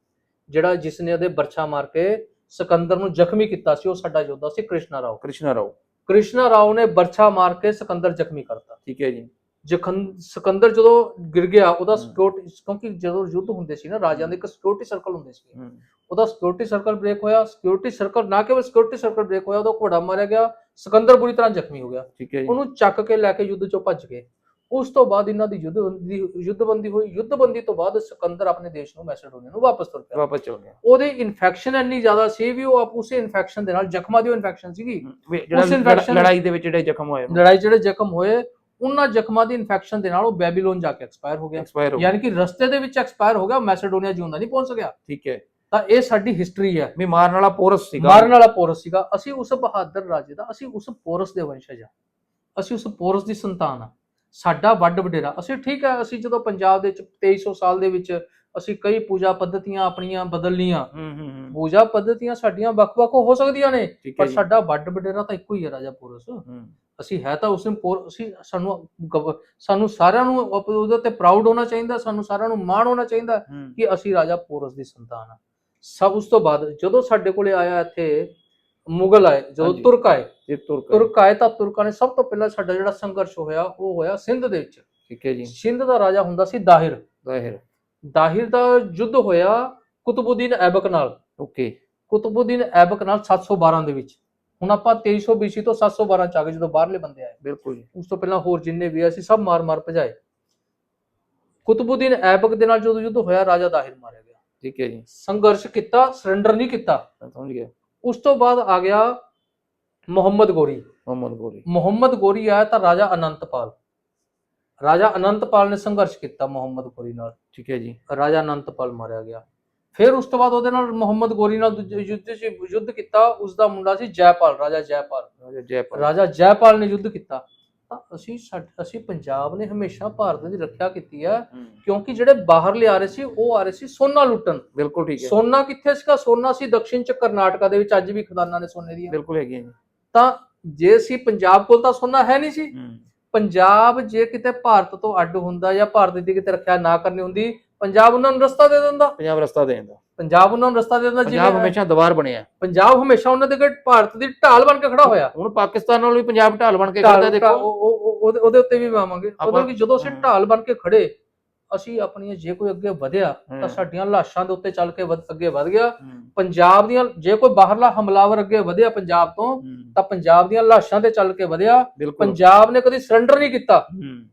ਜਿਹੜਾ ਜਿਸ ਨੇ ਉਹਦੇ ਬਰਛਾ ਮਾਰ ਕੇ ਸਿਕੰਦਰ ਨੂੰ ਜ਼ਖਮੀ ਕੀਤਾ ਸੀ ਉਹ ਸਾਡਾ ਯੋਧਾ ਸੀ ਕ੍ਰਿਸ਼ਨਾ ਰਾਵ। ਕ੍ਰਿਸ਼ਨਾ ਰਾਓ ਕ੍ਰਿਸ਼ਨਾ ਰਾਓ ਨੇ ਬਰਛਾ ਮਾਰ ਕੇ ਸਿਕੰਦਰ ਜ਼ਖਮੀ ਕਰਤਾ। ਠੀਕ ਹੈ ਜੀ। ਜਖਨ ਸਿਕੰਦਰ ਜਦੋਂ ਗਿਰ ਗਿਆ ਉਹਦਾ। ਸਿਕਿਉਰਿਟੀ ਕਿਉਂਕਿ ਜਦੋਂ ਯੁੱਧ ਹੁੰਦੇ ਸੀ ਨਾ ਰਾਜਿਆਂ ਦੇ ਇੱਕ ਸਿਕਿਉਰਿਟੀ ਸਰਕਲ ਹੁੰਦੇ ਸੀ। ਉਹਦਾ ਸਿਕਿਉਰਿਟੀ ਸਰਕਲ ਬ੍ਰੇਕ ਹੋਇਆ ਸਿਕਿਉਰਿਟੀ ਸਰਕਲ ਨਾ ਕੇਵਲ ਸਿਕਿਉਰਿਟੀ ਸਰਕਲ ਬ੍ਰੇਕ ਹੋਇਆ ਉਹਦਾ ਘੋੜਾ ਮਾਰਿਆ ਗਿਆ ਸਿਕੰਦਰ ਬੁਰੀ ਤਰ੍ਹਾਂ ਜ਼ਖਮੀ ਹੋ ਗਿਆ। ਠੀਕ ਹੈ ਜੀ। ਉਹਨੂੰ ਚੱਕ ਕੇ ਲੈ ਕੇ ਯੁੱਧ ਚੋਂ ਭੱਜ ਗਏ। ਉਸ ਤੋਂ ਬਾਅਦ ਇਹਨਾਂ ਦੀ ਯੁੱਧਬੰਦੀ ਯੁੱਧਬੰਦੀ ਹੋਈ। ਯੁੱਧਬੰਦੀ ਤੋਂ ਬਾਅਦ ਸਿਕੰਦਰ ਆਪਣੇ ਦੇਸ਼ ਨੂੰ ਮੈਸੇਡੋਨੀਆ ਨੂੰ ਵਾਪਸ ਤੁਰ ਪਿਆ। ਵਾਪਸ ਚਲ ਗਿਆ। ਉਹਦੇ ਇਨਫੈਕਸ਼ਨ ਇੰਨੀ ਜ਼ਿਆਦਾ ਸੀ ਵੀ ਉਹ ਆਪ ਉਸੇ ਇਨਫੈਕਸ਼ਨ ਦੇ ਨਾਲ ਜ਼ਖਮਾਂ ਦੀ ਇਨਫੈਕਸ਼ਨ ਸੀਗੀ। ਉਸ ਲੜਾਈ ਦੇ ਵਿੱਚ ਜਿਹੜੇ ਜ਼ਖਮ ਹੋਏ ਲੜਾਈ ਜਿਹੜੇ ਜ਼ਖਮ ਹੋਏ ਉਹਨਾਂ ਜ਼ਖਮਾਂ ਦੀ ਇਨਫੈਕਸ਼ਨ ਦੇ ਨਾਲ ਉਹ ਬੈਬੀਲੋਨ ਜਾ ਕੇ ਐਕਸਪਾਇਰ ਹੋ ਗਿਆ। ਐਕਸਪਾਇਰ ਹੋ ਗਿਆ। ਯਾਨੀ ਕਿ ਰਸਤੇ ਦੇ ਵਿੱਚ ਐਕਸਪਾਇਰ ਹੋ ਗਿਆ ਮੈਸੇਡੋਨੀਆ ਜਿਉਂਦਾ ਨਹੀਂ ਪਹੁੰਚ ਸਕਿਆ। ਠੀਕ ਹੈ। ਤਾਂ ਇਹ ਸਾਡੀ ਹਿਸਟਰੀ ਹੈ। ਵੀ ਮਾਰਨ ਵਾਲਾ ਪੋਰਸ ਸੀਗਾ। ਮਾਰਨ ਵਾਲਾ ਪੋਰਸ ਸੀਗਾ। ਅਸੀਂ ਉਸ ਬਹਾਦਰ ਰਾਜੇ ਦਾ ਅਸੀਂ ਉਸ ਪੋਰਸ ਦੇ ਵੰਸ਼ਜ ਆ ਅਸੀਂ ਉਸ ਪੋਰਸ ਦੀ ਸੰਤਾਨ ਆ ਸਾਡਾ ਵੱਡ ਵਡੇਰਾ। ਅਸੀਂ ਠੀਕ ਹੈ ਅਸੀਂ ਜਦੋਂ ਪੰਜਾਬ ਦੇ ਵਿੱਚ 2300 ਸਾਲ ਦੇ ਵਿੱਚ ਅਸੀਂ ਕਈ ਪੂਜਾ ਪੱਧਤੀਆਂ ਆਪਣੀਆਂ ਬਦਲ ਲੀਆਂ ਹੂੰ ਹੂੰ ਹੂੰ। ਪੂਜਾ ਪੱਧਤੀਆਂ ਸਾਡੀਆਂ ਵੱਖ-ਵੱਖ ਹੋ ਸਕਦੀਆਂ ਨੇ। ਪਰ ਸਾਡਾ ਵੱਡ ਵਡੇਰਾ ਤਾਂ ਇੱਕੋ ਹੀ ਹੈ ਰਾਜਾ ਪੋਰਸ। ਹੂੰ। ਅਸੀਂ ਹੈ ਤਾਂ ਉਸ ਨੂੰ ਪੋਰ ਅਸੀਂ ਸਾਨੂੰ ਸਾਨੂੰ ਸਾਰਿਆਂ ਨੂੰ ਉਹਦੇ ਤੇ ਪ੍ਰਾਊਡ ਹੋਣਾ ਚਾਹੀਦਾ ਸਾਨੂੰ ਸਾਰਿਆਂ ਨੂੰ ਮਾਣ ਹੋਣਾ ਚਾਹੀਦਾ ਕਿ ਅਸੀਂ ਰਾਜਾ ਪੋਰਸ ਦੀ ਸੰਤਾਨ ਆ ਸਭ ਉਸ ਤੋਂ ਬਾਅਦ ਜਦੋਂ ਸਾਡੇ ਕੋਲੇ ਆਇਆ ਇੱਥੇ ਮੁਗਲ ਆਏ ਜਦੋਂ। ਤੁਰਕ ਆਏ ਇਹ ਤੁਰਕ ਤੁਰਕ ਆਏ ਤਾਂ ਤੁਰਕਾਂ ਨੇ ਸਭ ਤੋਂ ਪਹਿਲਾਂ ਸਾਡਾ ਜਿਹੜਾ ਸੰਘਰਸ਼ ਹੋਇਆ ਉਹ ਹੋਇਆ ਸਿੰਧ ਦੇ ਵਿੱਚ। ਠੀਕ ਹੈ ਜੀ। ਸਿੰਧ ਦਾ ਰਾਜਾ ਹੁੰਦਾ ਸੀ ਦਾਹਿਰ। ਜ਼ਾਹਿਰ ਦਾਹਿਰ ਦਾ ਯੁੱਧ ਹੋਇਆ ਕੁਤਬੁਦੀਨ ਐਬਕ ਨਾਲ। ਓਕੇ। ਕੁਤਬੁਦੀਨ ਐਬਕ ਨਾਲ 712 ਦੇ ਵਿੱਚ। ਹੁਣ ਆਪਾਂ 2300 BC ਤੋਂ 712 ਚ ਆ ਗਏ ਜਦੋਂ ਬਾਹਰਲੇ ਬੰਦੇ ਆਏ ਬਿਲਕੁਲ ਜੀ। ਉਸ ਤੋਂ ਪਹਿਲਾਂ ਹੋਰ ਜਿੰਨੇ ਵੀ ਆ ਸੀ ਸਭ ਮਾਰ-ਮਾਰ ਭਜਾਏ। ਕੁਤਬੁਦੀਨ ਐਬਕ ਦੇ ਨਾਲ ਜਦੋਂ ਯੁੱਧ ਹੋਇਆ ਰਾਜਾ ਦਾਹਿਰ ਮਾਰਿਆ ਗਿਆ। ਠੀਕ ਹੈ ਜੀ। ਸੰਘਰਸ਼ ਕੀਤਾ ਸਰੈਂਡਰ ਨਹੀਂ ਕੀਤਾ। ਸਮਝ ਗਿਆ। ਉਸ ਤੋਂ ਬਾਅਦ ਆ ਗਿਆ ਮੁਹੰਮਦ ਗੋਰੀ। ਮੁਹੰਮਦ ਗੋਰੀ। ਮੁਹੰਮਦ ਗੋਰੀ ਆਇਆ ਤਾਂ ਰਾਜਾ ਅਨੰਤਪਾਲ। ਰਾਜਾ ਅਨੰਤਪਾਲ ਨੇ ਸੰਘਰਸ਼ ਕੀਤਾ ਮੁਹੰਮਦ ਗੋਰੀ ਨਾਲ। ਠੀਕ ਹੈ ਜੀ। ਰਾਜਾ ਅਨੰਤਪਾਲ ਮਾਰਿਆ ਗਿਆ। ਫਿਰ ਉਸ ਤੋਂ ਬਾਅਦ ਉਹਦੇ ਨਾਲ ਮੁਹੰਮਦ ਗੋਰੀ ਨਾਲ ਦੂਜੇ ਯੁੱਧ 'ਚ ਯੁੱਧ ਕੀਤਾ ਉਸ ਦਾ ਮੁੰਡਾ ਸੀ ਜੈਪਾਲ ਰਾਜਾ ਜੈਪਾਲ। ਰਾਜਾ ਜੈਪਾਲ। ਰਾਜਾ ਜੈਪਾਲ ਨੇ ਯੁੱਧ ਕੀਤਾ। ਤਾਂ ਅਸੀਂ ਅਸੀਂ ਪੰਜਾਬ ਨੇ ਹਮੇਸ਼ਾ ਭਾਰਤ ਦੀ ਰੱਖਿਆ ਕੀਤੀ ਹੂੰ, ਕਿਉਂਕਿ ਜਿਹੜੇ ਬਾਹਰਲੇ ਆ ਰਹੇ ਸੀ ਉਹ ਆ ਰਹੇ ਸੀ ਸੋਨਾ ਲੁੱਟਣ। ਬਿਲਕੁਲ ਠੀਕ ਹੈ। ਸੋਨਾ ਕਿੱਥੇ ਸੀਗਾ? ਸੋਨਾ ਸੀ ਦਕਸ਼ਿਣ ਚ ਕਰਨਾਟਕਾ ਦੇ ਵਿੱਚ ਅੱਜ ਵੀ ਖਦਾਨਾਂ ਨੇ ਸੋਨੇ ਦੀਆਂ। ਬਿਲਕੁਲ ਹੈਗੀ ਹੈ ਜੀ। ਤਾਂ ਜੇ ਸੀ ਪੰਜਾਬ ਕੋਲ ਤਾਂ ਸੋਨਾ ਹੈ ਨਹੀਂ ਸੀ। ਪੰਜਾਬ ਜੇ ਕਿਤੇ ਭਾਰਤ ਤੋਂ ਅੱਡ ਹੁੰਦਾ ਜਾਂ ਭਾਰਤ ਦੀ ਕਿਤੇ ਰੱਖਿਆ ਨਾ ਕਰਨੀ ਹੁੰਦੀ ਪੰਜਾਬ ਉਹਨਾਂ ਨੂੰ ਰਸਤਾ ਦੇ ਦਿੰਦਾ। ਪੰਜਾਬ ਰਸਤਾ ਦੇ ਦਿੰਦਾ। ਪੰਜਾਬ ਉਹਨਾਂ ਨੂੰ ਰਸਤਾ ਦੇ ਦਿੰਦਾ ਪੰਜਾਬ ਹਮੇਸ਼ਾ ਦੀਵਾਰ ਬਣਿਆ। ਪੰਜਾਬ ਹਮੇਸ਼ਾ ਉਹਨਾਂ ਦੇ ਅੱਗੇ ਭਾਰਤ ਦੀ ਢਾਲ ਬਣ ਕੇ ਖੜਾ ਹੋਇਆ। ਹੁਣ ਪਾਕਿਸਤਾਨ ਨਾਲ ਵੀ ਪੰਜਾਬ ਢਾਲ ਬਣ ਕੇ ਖੜਦਾ ਦੇਖੋ। ਉਹ- ਉਹ- ਉਹ- ਉਹਦੇ ਉੱਤੇ ਵੀ ਆਵਾਂਗੇ ਮਤਲਬ ਕਿ ਜਦੋਂ ਅਸੀਂ। ਢਾਲ ਬਣ ਕੇ ਖੜੇ ਅਸੀਂ ਆਪਣੀਆਂ ਜੇ ਕੋਈ ਅੱਗੇ ਵਧਿਆ ਤਾਂ ਸਾਡੀਆਂ ਲਾਸ਼ਾਂ ਦੇ ਉੱਤੇ ਚੱਲ ਕੇ ਅੱਗੇ ਵਧ ਗਿਆ। ਪੰਜਾਬ ਦੀਆਂ ਜੇ ਕੋਈ ਬਾਹਰਲਾ ਹਮਲਾਵਰ ਅੱਗੇ ਵਧਿਆ ਪੰਜਾਬ ਤੋਂ ਤਾਂ ਪੰਜਾਬ ਦੀਆਂ ਲਾਸ਼ਾਂ ਤੇ ਚੱਲ ਕੇ ਵਧਿਆ। ਪੰਜਾਬ ਨੇ ਕਦੀ ਸਰੈਂਡਰ ਨਹੀਂ ਕੀਤਾ।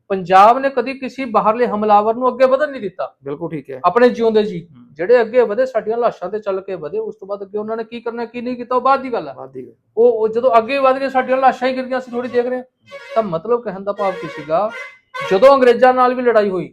ਪੰਜਾਬ ਨੇ ਕਦੀ ਕਿਸੇ ਬਾਹਰਲੇ ਹਮਲਾਵਰ ਨੂੰ ਅੱਗੇ ਵਧਣ ਨਹੀਂ ਦਿੱਤਾ। ਬਿਲਕੁਲ ਠੀਕ ਹੈ। ਆਪਣੇ ਜਿਉਂਦੇ ਜੀ। ਜਿਹੜੇ ਅੱਗੇ ਵਧੇ ਸਾਡੀਆਂ ਲਾਸ਼ਾਂ ਤੇ ਚੱਲ ਕੇ ਵਧੇ ਉਸ ਤੋਂ ਬਾਅਦ ਅੱਗੇ ਉਹਨਾਂ ਨੇ ਕੀ ਕਰਨਾ ਕੀ ਨਹੀਂ ਕੀਤਾ ਉਹ ਬਾਅਦ ਦੀ ਗੱਲ ਹੈ। ਉਹ ਜਦੋਂ ਅੱਗੇ ਵਧ ਗਏ ਸਾਡੀਆਂ ਲਾਸ਼ਾਂ ਹੀ ਗਿਰ ਗਈਆਂ ਅਸੀਂ ਥੋੜੀ ਦੇਖ ਰਹੇ ਤਾਂ ਮਤਲਬ ਕਹਿਣ ਦਾ ਭਾਵ ਕੀ ਸੀਗਾ? ਜਦੋਂ ਅੰਗਰੇਜ਼ਾਂ ਨਾਲ ਵੀ ਲੜਾਈ ਹੋਈ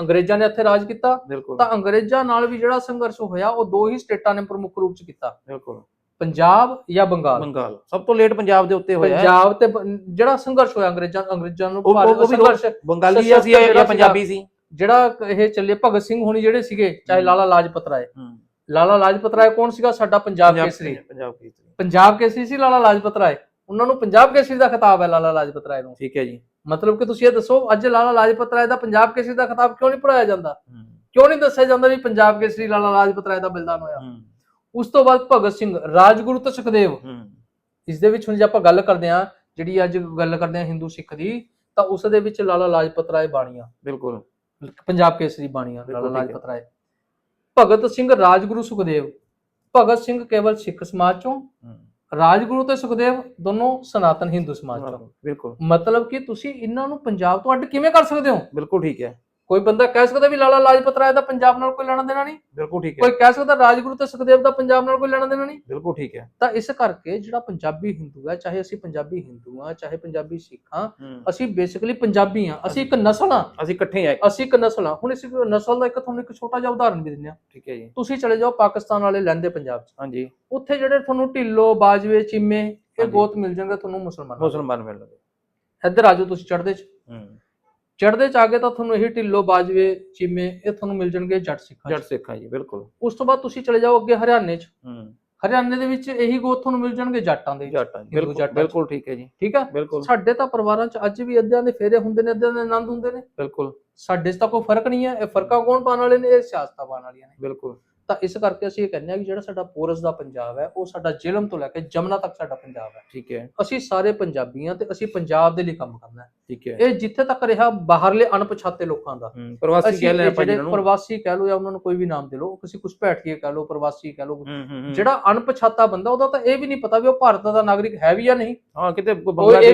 ਅੰਗਰੇਜ਼ਾਂ ਨੇ ਇੱਥੇ ਰਾਜ ਕੀਤਾ ਬਿਲਕੁਲ। ਤਾਂ ਅੰਗਰੇਜ਼ਾਂ ਨਾਲ ਵੀ ਜਿਹੜਾ ਸੰਘਰਸ਼ ਹੋਇਆ ਉਹ ਦੋ ਹੀ ਸਟੇਟਾਂ ਨੇ ਪ੍ਰਮੁੱਖ ਰੂਪ ਚ ਕੀਤਾ। ਬਿਲਕੁਲ। ਪੰਜਾਬ ਜਾਂ ਬੰਗਾਲ? ਬੰਗਾਲ। ਸਭ ਤੋਂ ਲੇਟ ਪੰਜਾਬ ਦੇ ਉੱਤੇ ਹੋਇਆ। ਪੰਜਾਬ ਤੇ ਜਿਹੜਾ ਸੰਘਰਸ਼ ਹੋਇਆ ਅੰਗਰੇਜ਼ਾਂ ਅੰਗਰੇਜ਼ਾਂ ਨੂੰ ਭਾਰਤ ਸੰਘਰਸ਼। ਬੰਗਾਲੀ ਸੀ ਜਾਂ ਪੰਜਾਬੀ ਸੀ? ਜਿਹੜਾ ਇਹ ਚੱਲੇ ਭਗਤ ਸਿੰਘ ਹੋਣੀ ਜਿਹੜੇ ਸੀਗੇ ਚਾਹੇ। ਲਾਲਾ ਲਾਜਪਤ ਰਾਏ। ਲਾਲਾ ਲਾਜਪਤ ਰਾਏ ਕੌਣ ਸੀਗਾ? ਸਾਡਾ ਪੰਜਾਬ ਕੇਸਰੀ ਪੰਜਾਬ ਕੇਸਰੀ। ਪੰਜਾਬ ਕੇਸਰੀ ਸੀ ਲਾਲਾ ਲਾਜਪਤ ਰਾਏ। ਉਹਨਾਂ ਨੂੰ ਪੰਜਾਬ ਕੇਸਰੀ ਦਾ ਖਿਤਾਬ ਹੈ ਲਾਲਾ ਲਾਜਪਤ ਰਾਏ ਨੂੰ। ਠੀਕ ਹੈ ਜੀ। ਮਤਲਬ ਕਿ ਤੁਸੀਂ ਇਹ ਦੱਸੋ ਅੱਜ ਲਾਲਾ ਲਾਜਪਤ ਰਾਏ ਦਾ ਪੰਜਾਬ ਕੇਸਰੀ ਦਾ ਖਿਤਾਬ ਕਿਉਂ ਨਹੀਂ ਪੜਾਇਆ ਜਾਂਦਾ? ਕਿਉਂ ਨਹੀਂ ਦੱਸਿਆ ਜਾਂਦਾ ਵੀ ਪੰਜਾਬ ਕੇਸਰੀ ਲਾਲਾ ਲਾਜਪਤ ਰਾਏ ਦਾ ਬਲਿਦਾਨ ਹੋਇਆ? ਉਸ ਤੋਂ ਬਾਅਦ ਭਗਤ ਸਿੰਘ ਰਾਜਗੁਰੂ ਤੇ ਸੁਖਦੇਵ। ਇਸ ਦੇ ਵਿੱਚ ਹੁਣ ਜੇ ਆਪਾਂ ਗੱਲ ਕਰਦੇ ਹਾਂ ਜਿਹੜੀ ਅੱਜ ਗੱਲ ਕਰਦੇ ਹਾਂ ਹਿੰਦੂ ਸਿੱਖ ਦੀ ਤਾਂ ਉਸ ਦੇ ਵਿੱਚ ਲਾਲਾ ਲਾਜਪਤ ਰਾਏ ਬਾਣੀਆਂ। ਬਿਲਕੁਲ। ਪੰਜਾਬ ਕੇਸਰੀ ਬਾਣੀਆਂ ਲਾਲਾ। ਲਾਜਪਤ ਰਾਏ। ਭਗਤ ਸਿੰਘ ਰਾਜਗੁਰੂ ਸੁਖਦੇਵ। ਭਗਤ ਸਿੰਘ ਕੇਵਲ ਸਿੱਖ ਸਮਾਜ ਚੋਂ ਰਾਜਗੁਰੂ ਤੇ ਸੁਖਦੇਵ ਦੋਨੋਂ ਸਨਾਤਨ ਹਿੰਦੂ ਸਮਾਜ ਚੋਂ। ਬਿਲਕੁਲ। ਮਤਲਬ ਕਿ ਤੁਸੀਂ ਇਹਨਾਂ ਨੂੰ ਪੰਜਾਬ ਤੋਂ ਅੱਡ ਕਿਵੇਂ ਕਰ ਸਕਦੇ ਹੋ? ਬਿਲਕੁਲ ਠੀਕ ਹੈ। ਕੋਈ ਬੰਦਾ ਕਹਿ ਸਕਦਾ ਵੀ ਲਾਲਾ ਲਾਜਪਤ ਰਾਏ ਦਾ ਪੰਜਾਬ ਨਾਲ ਕੋਈ ਲੈਣਾ ਦੇਣਾ ਨਹੀਂ? ਬਿਲਕੁਲ ਠੀਕ ਹੈ। ਕੋਈ ਕਹਿ ਸਕਦਾ ਰਾਜਗੁਰੂ ਤੇ ਸੁਖਦੇਵ ਦਾ ਪੰਜਾਬ ਨਾਲ ਕੋਈ ਲੈਣਾ ਦੇਣਾ ਨਹੀਂ? ਬਿਲਕੁਲ ਠੀਕ ਹੈ। ਤਾਂ ਇਸ ਕਰਕੇ ਜਿਹੜਾ ਪੰਜਾਬੀ ਹਿੰਦੂ ਹੈ ਚਾਹੇ ਅਸੀਂ ਪੰਜਾਬੀ ਹਿੰਦੂ ਆ ਚਾਹੇ ਪੰਜਾਬੀ ਸਿੱਖ ਹੂੰ, ਅਸੀਂ ਬੇਸਿਕਲੀ ਪੰਜਾਬੀ ਹਾਂ। ਅਸੀਂ ਇੱਕ ਨਸਲ ਹਾਂ। ਅਸੀਂ ਇਕੱਠੇ ਆਏ ਅਸੀਂ ਇੱਕ ਨਸਲ ਹਾਂ। ਹੁਣ ਇਸ ਨਸਲ ਦਾ ਇੱਕ ਤੁਹਾਨੂੰ ਇੱਕ ਛੋਟਾ ਜਿਹਾ ਉਦਾਹਰਣ ਵੀ ਦਿੰਦੇ ਹਾਂ। ਠੀਕ ਹੈ ਜੀ। ਤੁਸੀਂ ਚਲੇ ਜਾਓ ਪਾਕਿਸਤਾਨ ਵਾਲੇ ਲਹਿੰਦੇ ਪੰਜਾਬ 'ਚ। ਹਾਂਜੀ। ਉੱਥੇ ਜਿਹੜੇ ਤੁਹਾਨੂੰ ਢਿੱਲੋ ਬਾਜਵੇ ਚੀਮੇ ਇਹ। ਗੋਤ ਮਿਲ ਜਾਣਗੇ ਤੁਹਾਨੂੰ ਮੁਸਲਮਾਨ ਮੁਸਲਮਾਨ ਮਿਲ ਲਗੇ ਇੱਧਰ ਆ ਜਾਓ ਤੁਸੀਂ ਚੜ੍ਹਦੇ 'ਚ। ਹੂੰ। ਚੜ੍ਹਦੇ 'ਚ ਆ ਕੇ ਤਾਂ ਤੁਹਾਨੂੰ ਇਹੀ ਢਿੱਲੋ ਬਾਜਵੇ ਚੀਮੇ ਇਹ ਤੁਹਾਨੂੰ ਮਿਲ ਜਾਣਗੇ ਜੱਟ ਸਿੱਖਾਂ। ਜੱਟ ਸਿੱਖਾਂ ਜੀ ਬਿਲਕੁਲ। ਉਸ ਤੋਂ ਬਾਅਦ ਤੁਸੀਂ ਚਲੇ ਜਾਓ ਅੱਗੇ ਹਰਿਆਣੇ 'ਚ। ਹੂੰ। ਹਰਿਆਣੇ ਦੇ ਵਿੱਚ ਇਹੀ ਗੋਤ ਤੁਹਾਨੂੰ ਮਿਲ ਜਾਣਗੇ ਜੱਟਾਂ ਦੇ ਜੱਟਾਂ ਬਿਲਕੁਲ। ਬਿਲਕੁਲ ਠੀਕ ਹੈ ਜੀ। ਠੀਕ ਆ? ਬਿਲਕੁਲ। ਸਾਡੇ ਤਾਂ ਪਰਿਵਾਰਾਂ 'ਚ ਅੱਜ ਵੀ ਅੱਧਿਆਂ ਦੇ ਫੇਰੇ ਹੁੰਦੇ ਨੇ ਅੱਧਿਆਂ ਦੇ ਆਨੰਦ ਹੁੰਦੇ ਨੇ। ਬਿਲਕੁਲ। ਸਾਡੇ 'ਚ ਤਾਂ ਕੋਈ ਫ਼ਰਕ ਨਹੀਂ ਹੈ ਇਹ ਫਰਕਾਂ ਕੌਣ ਪਾਉਣ ਵਾਲੇ ਨੇ? ਇਹ ਸਿਆਸਤਾਂ ਪਾਉਣ ਵਾਲੀਆਂ ਨੇ। ਬਿਲਕੁਲ। ਤਾਂ ਇਸ ਕਰਕੇ ਅਸੀਂ ਇਹ ਕਹਿੰਦੇ ਆ ਕਿ ਜਿਹੜਾ ਸਾਡਾ ਪੋਰਸ ਦਾ ਪੰਜਾਬ ਹੈ ਉਹ ਸਾਡਾ ਜੇਲਮ ਤੋਂ ਲੈ ਕੇ ਜਮਨਾ ਤੱਕ ਸਾਡਾ ਪੰਜਾਬ ਹੈ। ਠੀਕ ਹੈ। ਅਸੀਂ ਸਾਰੇ ਪੰਜਾਬੀ ਹਾਂ ਤੇ ਅਸੀਂ ਪੰਜਾਬ ਦੇ ਲਈ ਕੰਮ ਕਰਨਾ ਹੈ। ਠੀਕ ਹੈ। ਇਹ ਜਿੱਥੇ ਤੱਕ ਰਿਹਾ ਬਾਹਰਲੇ ਅਣਪਛਾਤੇ ਲੋਕਾਂ ਦਾ। ਪ੍ਰਵਾਸੀ ਕਹਿ ਇਹ ਆਪਾਂ ਜਿਹਨਾਂ ਨੂੰ। ਪ੍ਰਵਾਸੀ ਕਹਿ ਲਓ ਜਾਂ ਉਹਨਾਂ ਨੂੰ ਕੋਈ ਵੀ ਨਾਮ ਦੇ ਲਓ ਕਿਸੇ ਕੁਛ ਕਹਿ ਲਓ ਪ੍ਰਵਾਸੀ ਕਹਿ ਲਓ। ਜਿਹੜਾ ਅਣਪਛਾਤਾ ਬੰਦਾ ਉਹਦਾ ਤਾਂ ਇਹ ਵੀ ਨਹੀਂ ਪਤਾ ਵੀ ਉਹ ਭਾਰਤ ਦਾ ਨਾਗਰਿਕ ਹੈ ਵੀ ਜਾਂ ਨਹੀਂ। ਹਾਂ ਕਿਤੇ ਇਹ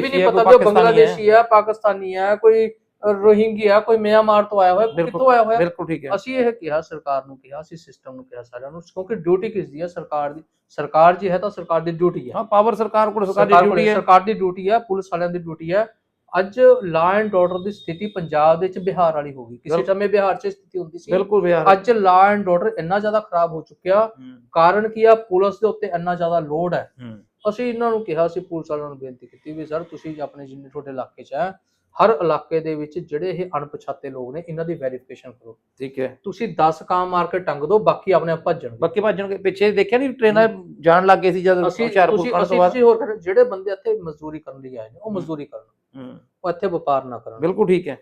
ਵੀ ਨਹੀਂ ਪਤਾ ਵੀ ਉਹ ਬੰਗਲਾਦੇਸ਼ੀ ਹੈ ਪਾਕਿਸਤਾਨੀ ਹੈ ਕੋਈ ਰੋਹਿੰਗਿਆ ਕੋਈ ਮਿਆਂਮਾਰ ਤੋਂ ਆਇਆ ਹੋਇਆ ਕਿੱਥੋਂ ਆਇਆ ਹੋਇਆ? ਬਿਲਕੁਲ ਠੀਕ ਹੈ। ਅਸੀਂ ਇਹ ਕਿਹਾ ਸਰਕਾਰ ਨੂੰ ਕਿਹਾ ਅਸੀਂ ਸਿਸਟਮ ਨੂੰ ਕਿਹਾ ਸਾਰਿਆਂ ਨੂੰ ਕਿਉਂਕਿ ਡਿਊਟੀ ਕਿਸ ਦੀ ਹੈ ਸਰਕਾਰ ਦੀ ਸਰਕਾਰ ਜੀ ਹੈ ਤਾਂ ਸਰਕਾਰ ਦੀ ਡਿਊਟੀ ਹੈ ਹਾਂ ਪਾਵਰ ਸਰਕਾਰ ਕੋਲ ਸਰਕਾਰ ਦੀ ਡਿਊਟੀ ਹੈ। ਸਰਕਾਰ ਦੀ ਡਿਊਟੀ ਹੈ ਪੁਲਿਸ ਵਾਲਿਆਂ ਦੀ ਡਿਊਟੀ ਹੈ ਅੱਜ ਲਾ ਐਂਡ ਆਰਡਰ ਦੀ ਸਥਿਤੀ ਪੰਜਾਬ ਦੇ ਵਿੱਚ ਬਿਹਾਰ ਵਾਲੀ ਹੋ ਗਈ। ਕਿਸੇ। ਸਮੇਂ ਬਿਹਾਰ 'ਚ ਸਥਿਤੀ ਹੁੰਦੀ ਸੀ। ਬਿਲਕੁਲ ਬਿਹਾਰ। ਅੱਜ ਲਾ ਐਂਡ ਆਰਡਰ ਇੰਨਾ ਜ਼ਿਆਦਾ ਖਰਾਬ ਹੋ ਚੁੱਕਿਆ ਕਾਰਨ ਕੀ ਆ? ਪੁਲਿਸ ਦੇ ਉੱਤੇ ਇੰਨਾ ਜ਼ਿਆਦਾ ਲੋਡ ਹੈ। ਹੂੰ, ਅਸੀਂ ਇਹਨਾਂ ਨੂੰ ਕਿਹਾ ਸੀ ਪੁਲਿਸ ਵਾਲਿਆਂ ਨੂੰ ਬੇਨਤੀ ਕੀਤੀ ਵੀ ਸਰ ਤੁਸੀਂ ਆਪਣੇ ਜਿੰਨੇ ਤੁਹਾਡੇ ਇਲਾਕੇ 'ਚ ਹੈ ਹਰ ਇਲਾਕੇ ਦੇ ਵਿੱਚ ਜਿਹੜੇ ਇਹ ਅਣਪਛਾਤੇ ਲੋਕ ਨੇ ਇਹਨਾਂ ਦੀ ਵੈਰੀਫਿਕੇਸ਼ਨ ਕਰੋ। ਠੀਕ ਹੈ। ਤੁਸੀਂ 10 ਕਾਂ ਮਾਰ ਕੇ ਟੰਗ ਦਿਓ ਬਾਕੀ ਆਪਣੇ ਆਪ ਭੱਜਣਗੇ। ਬਾਕੀ ਭੱਜਣ ਪਿੱਛੇ ਦੇਖਿਆ ਨਹੀਂ ਟ੍ਰੇਨਾਂ ਜਾਣ ਲੱਗ ਗਏ ਸੀ ਜਦ ਅਸੀਂ ਹੁਸ਼ਿਆਰਪੁਰ ਤੋਂ ਅਸੀਂ ਬਾਅਦ? ਤੁਸੀਂ ਹੋਰ ਕਰੋ, ਜਿਹੜੇ ਬੰਦੇ ਇੱਥੇ ਮਜ਼ਦੂਰੀ ਕਰਨ ਲਈ ਆਏ ਨੇ ਉਹ ਮਜ਼ਦੂਰੀ ਕਰਨ। ਹੂੰ, ਉਹ ਇੱਥੇ ਵਪਾਰ ਨਾ ਕਰਨ। ਬਿਲਕੁਲ ਠੀਕ ਹੈ।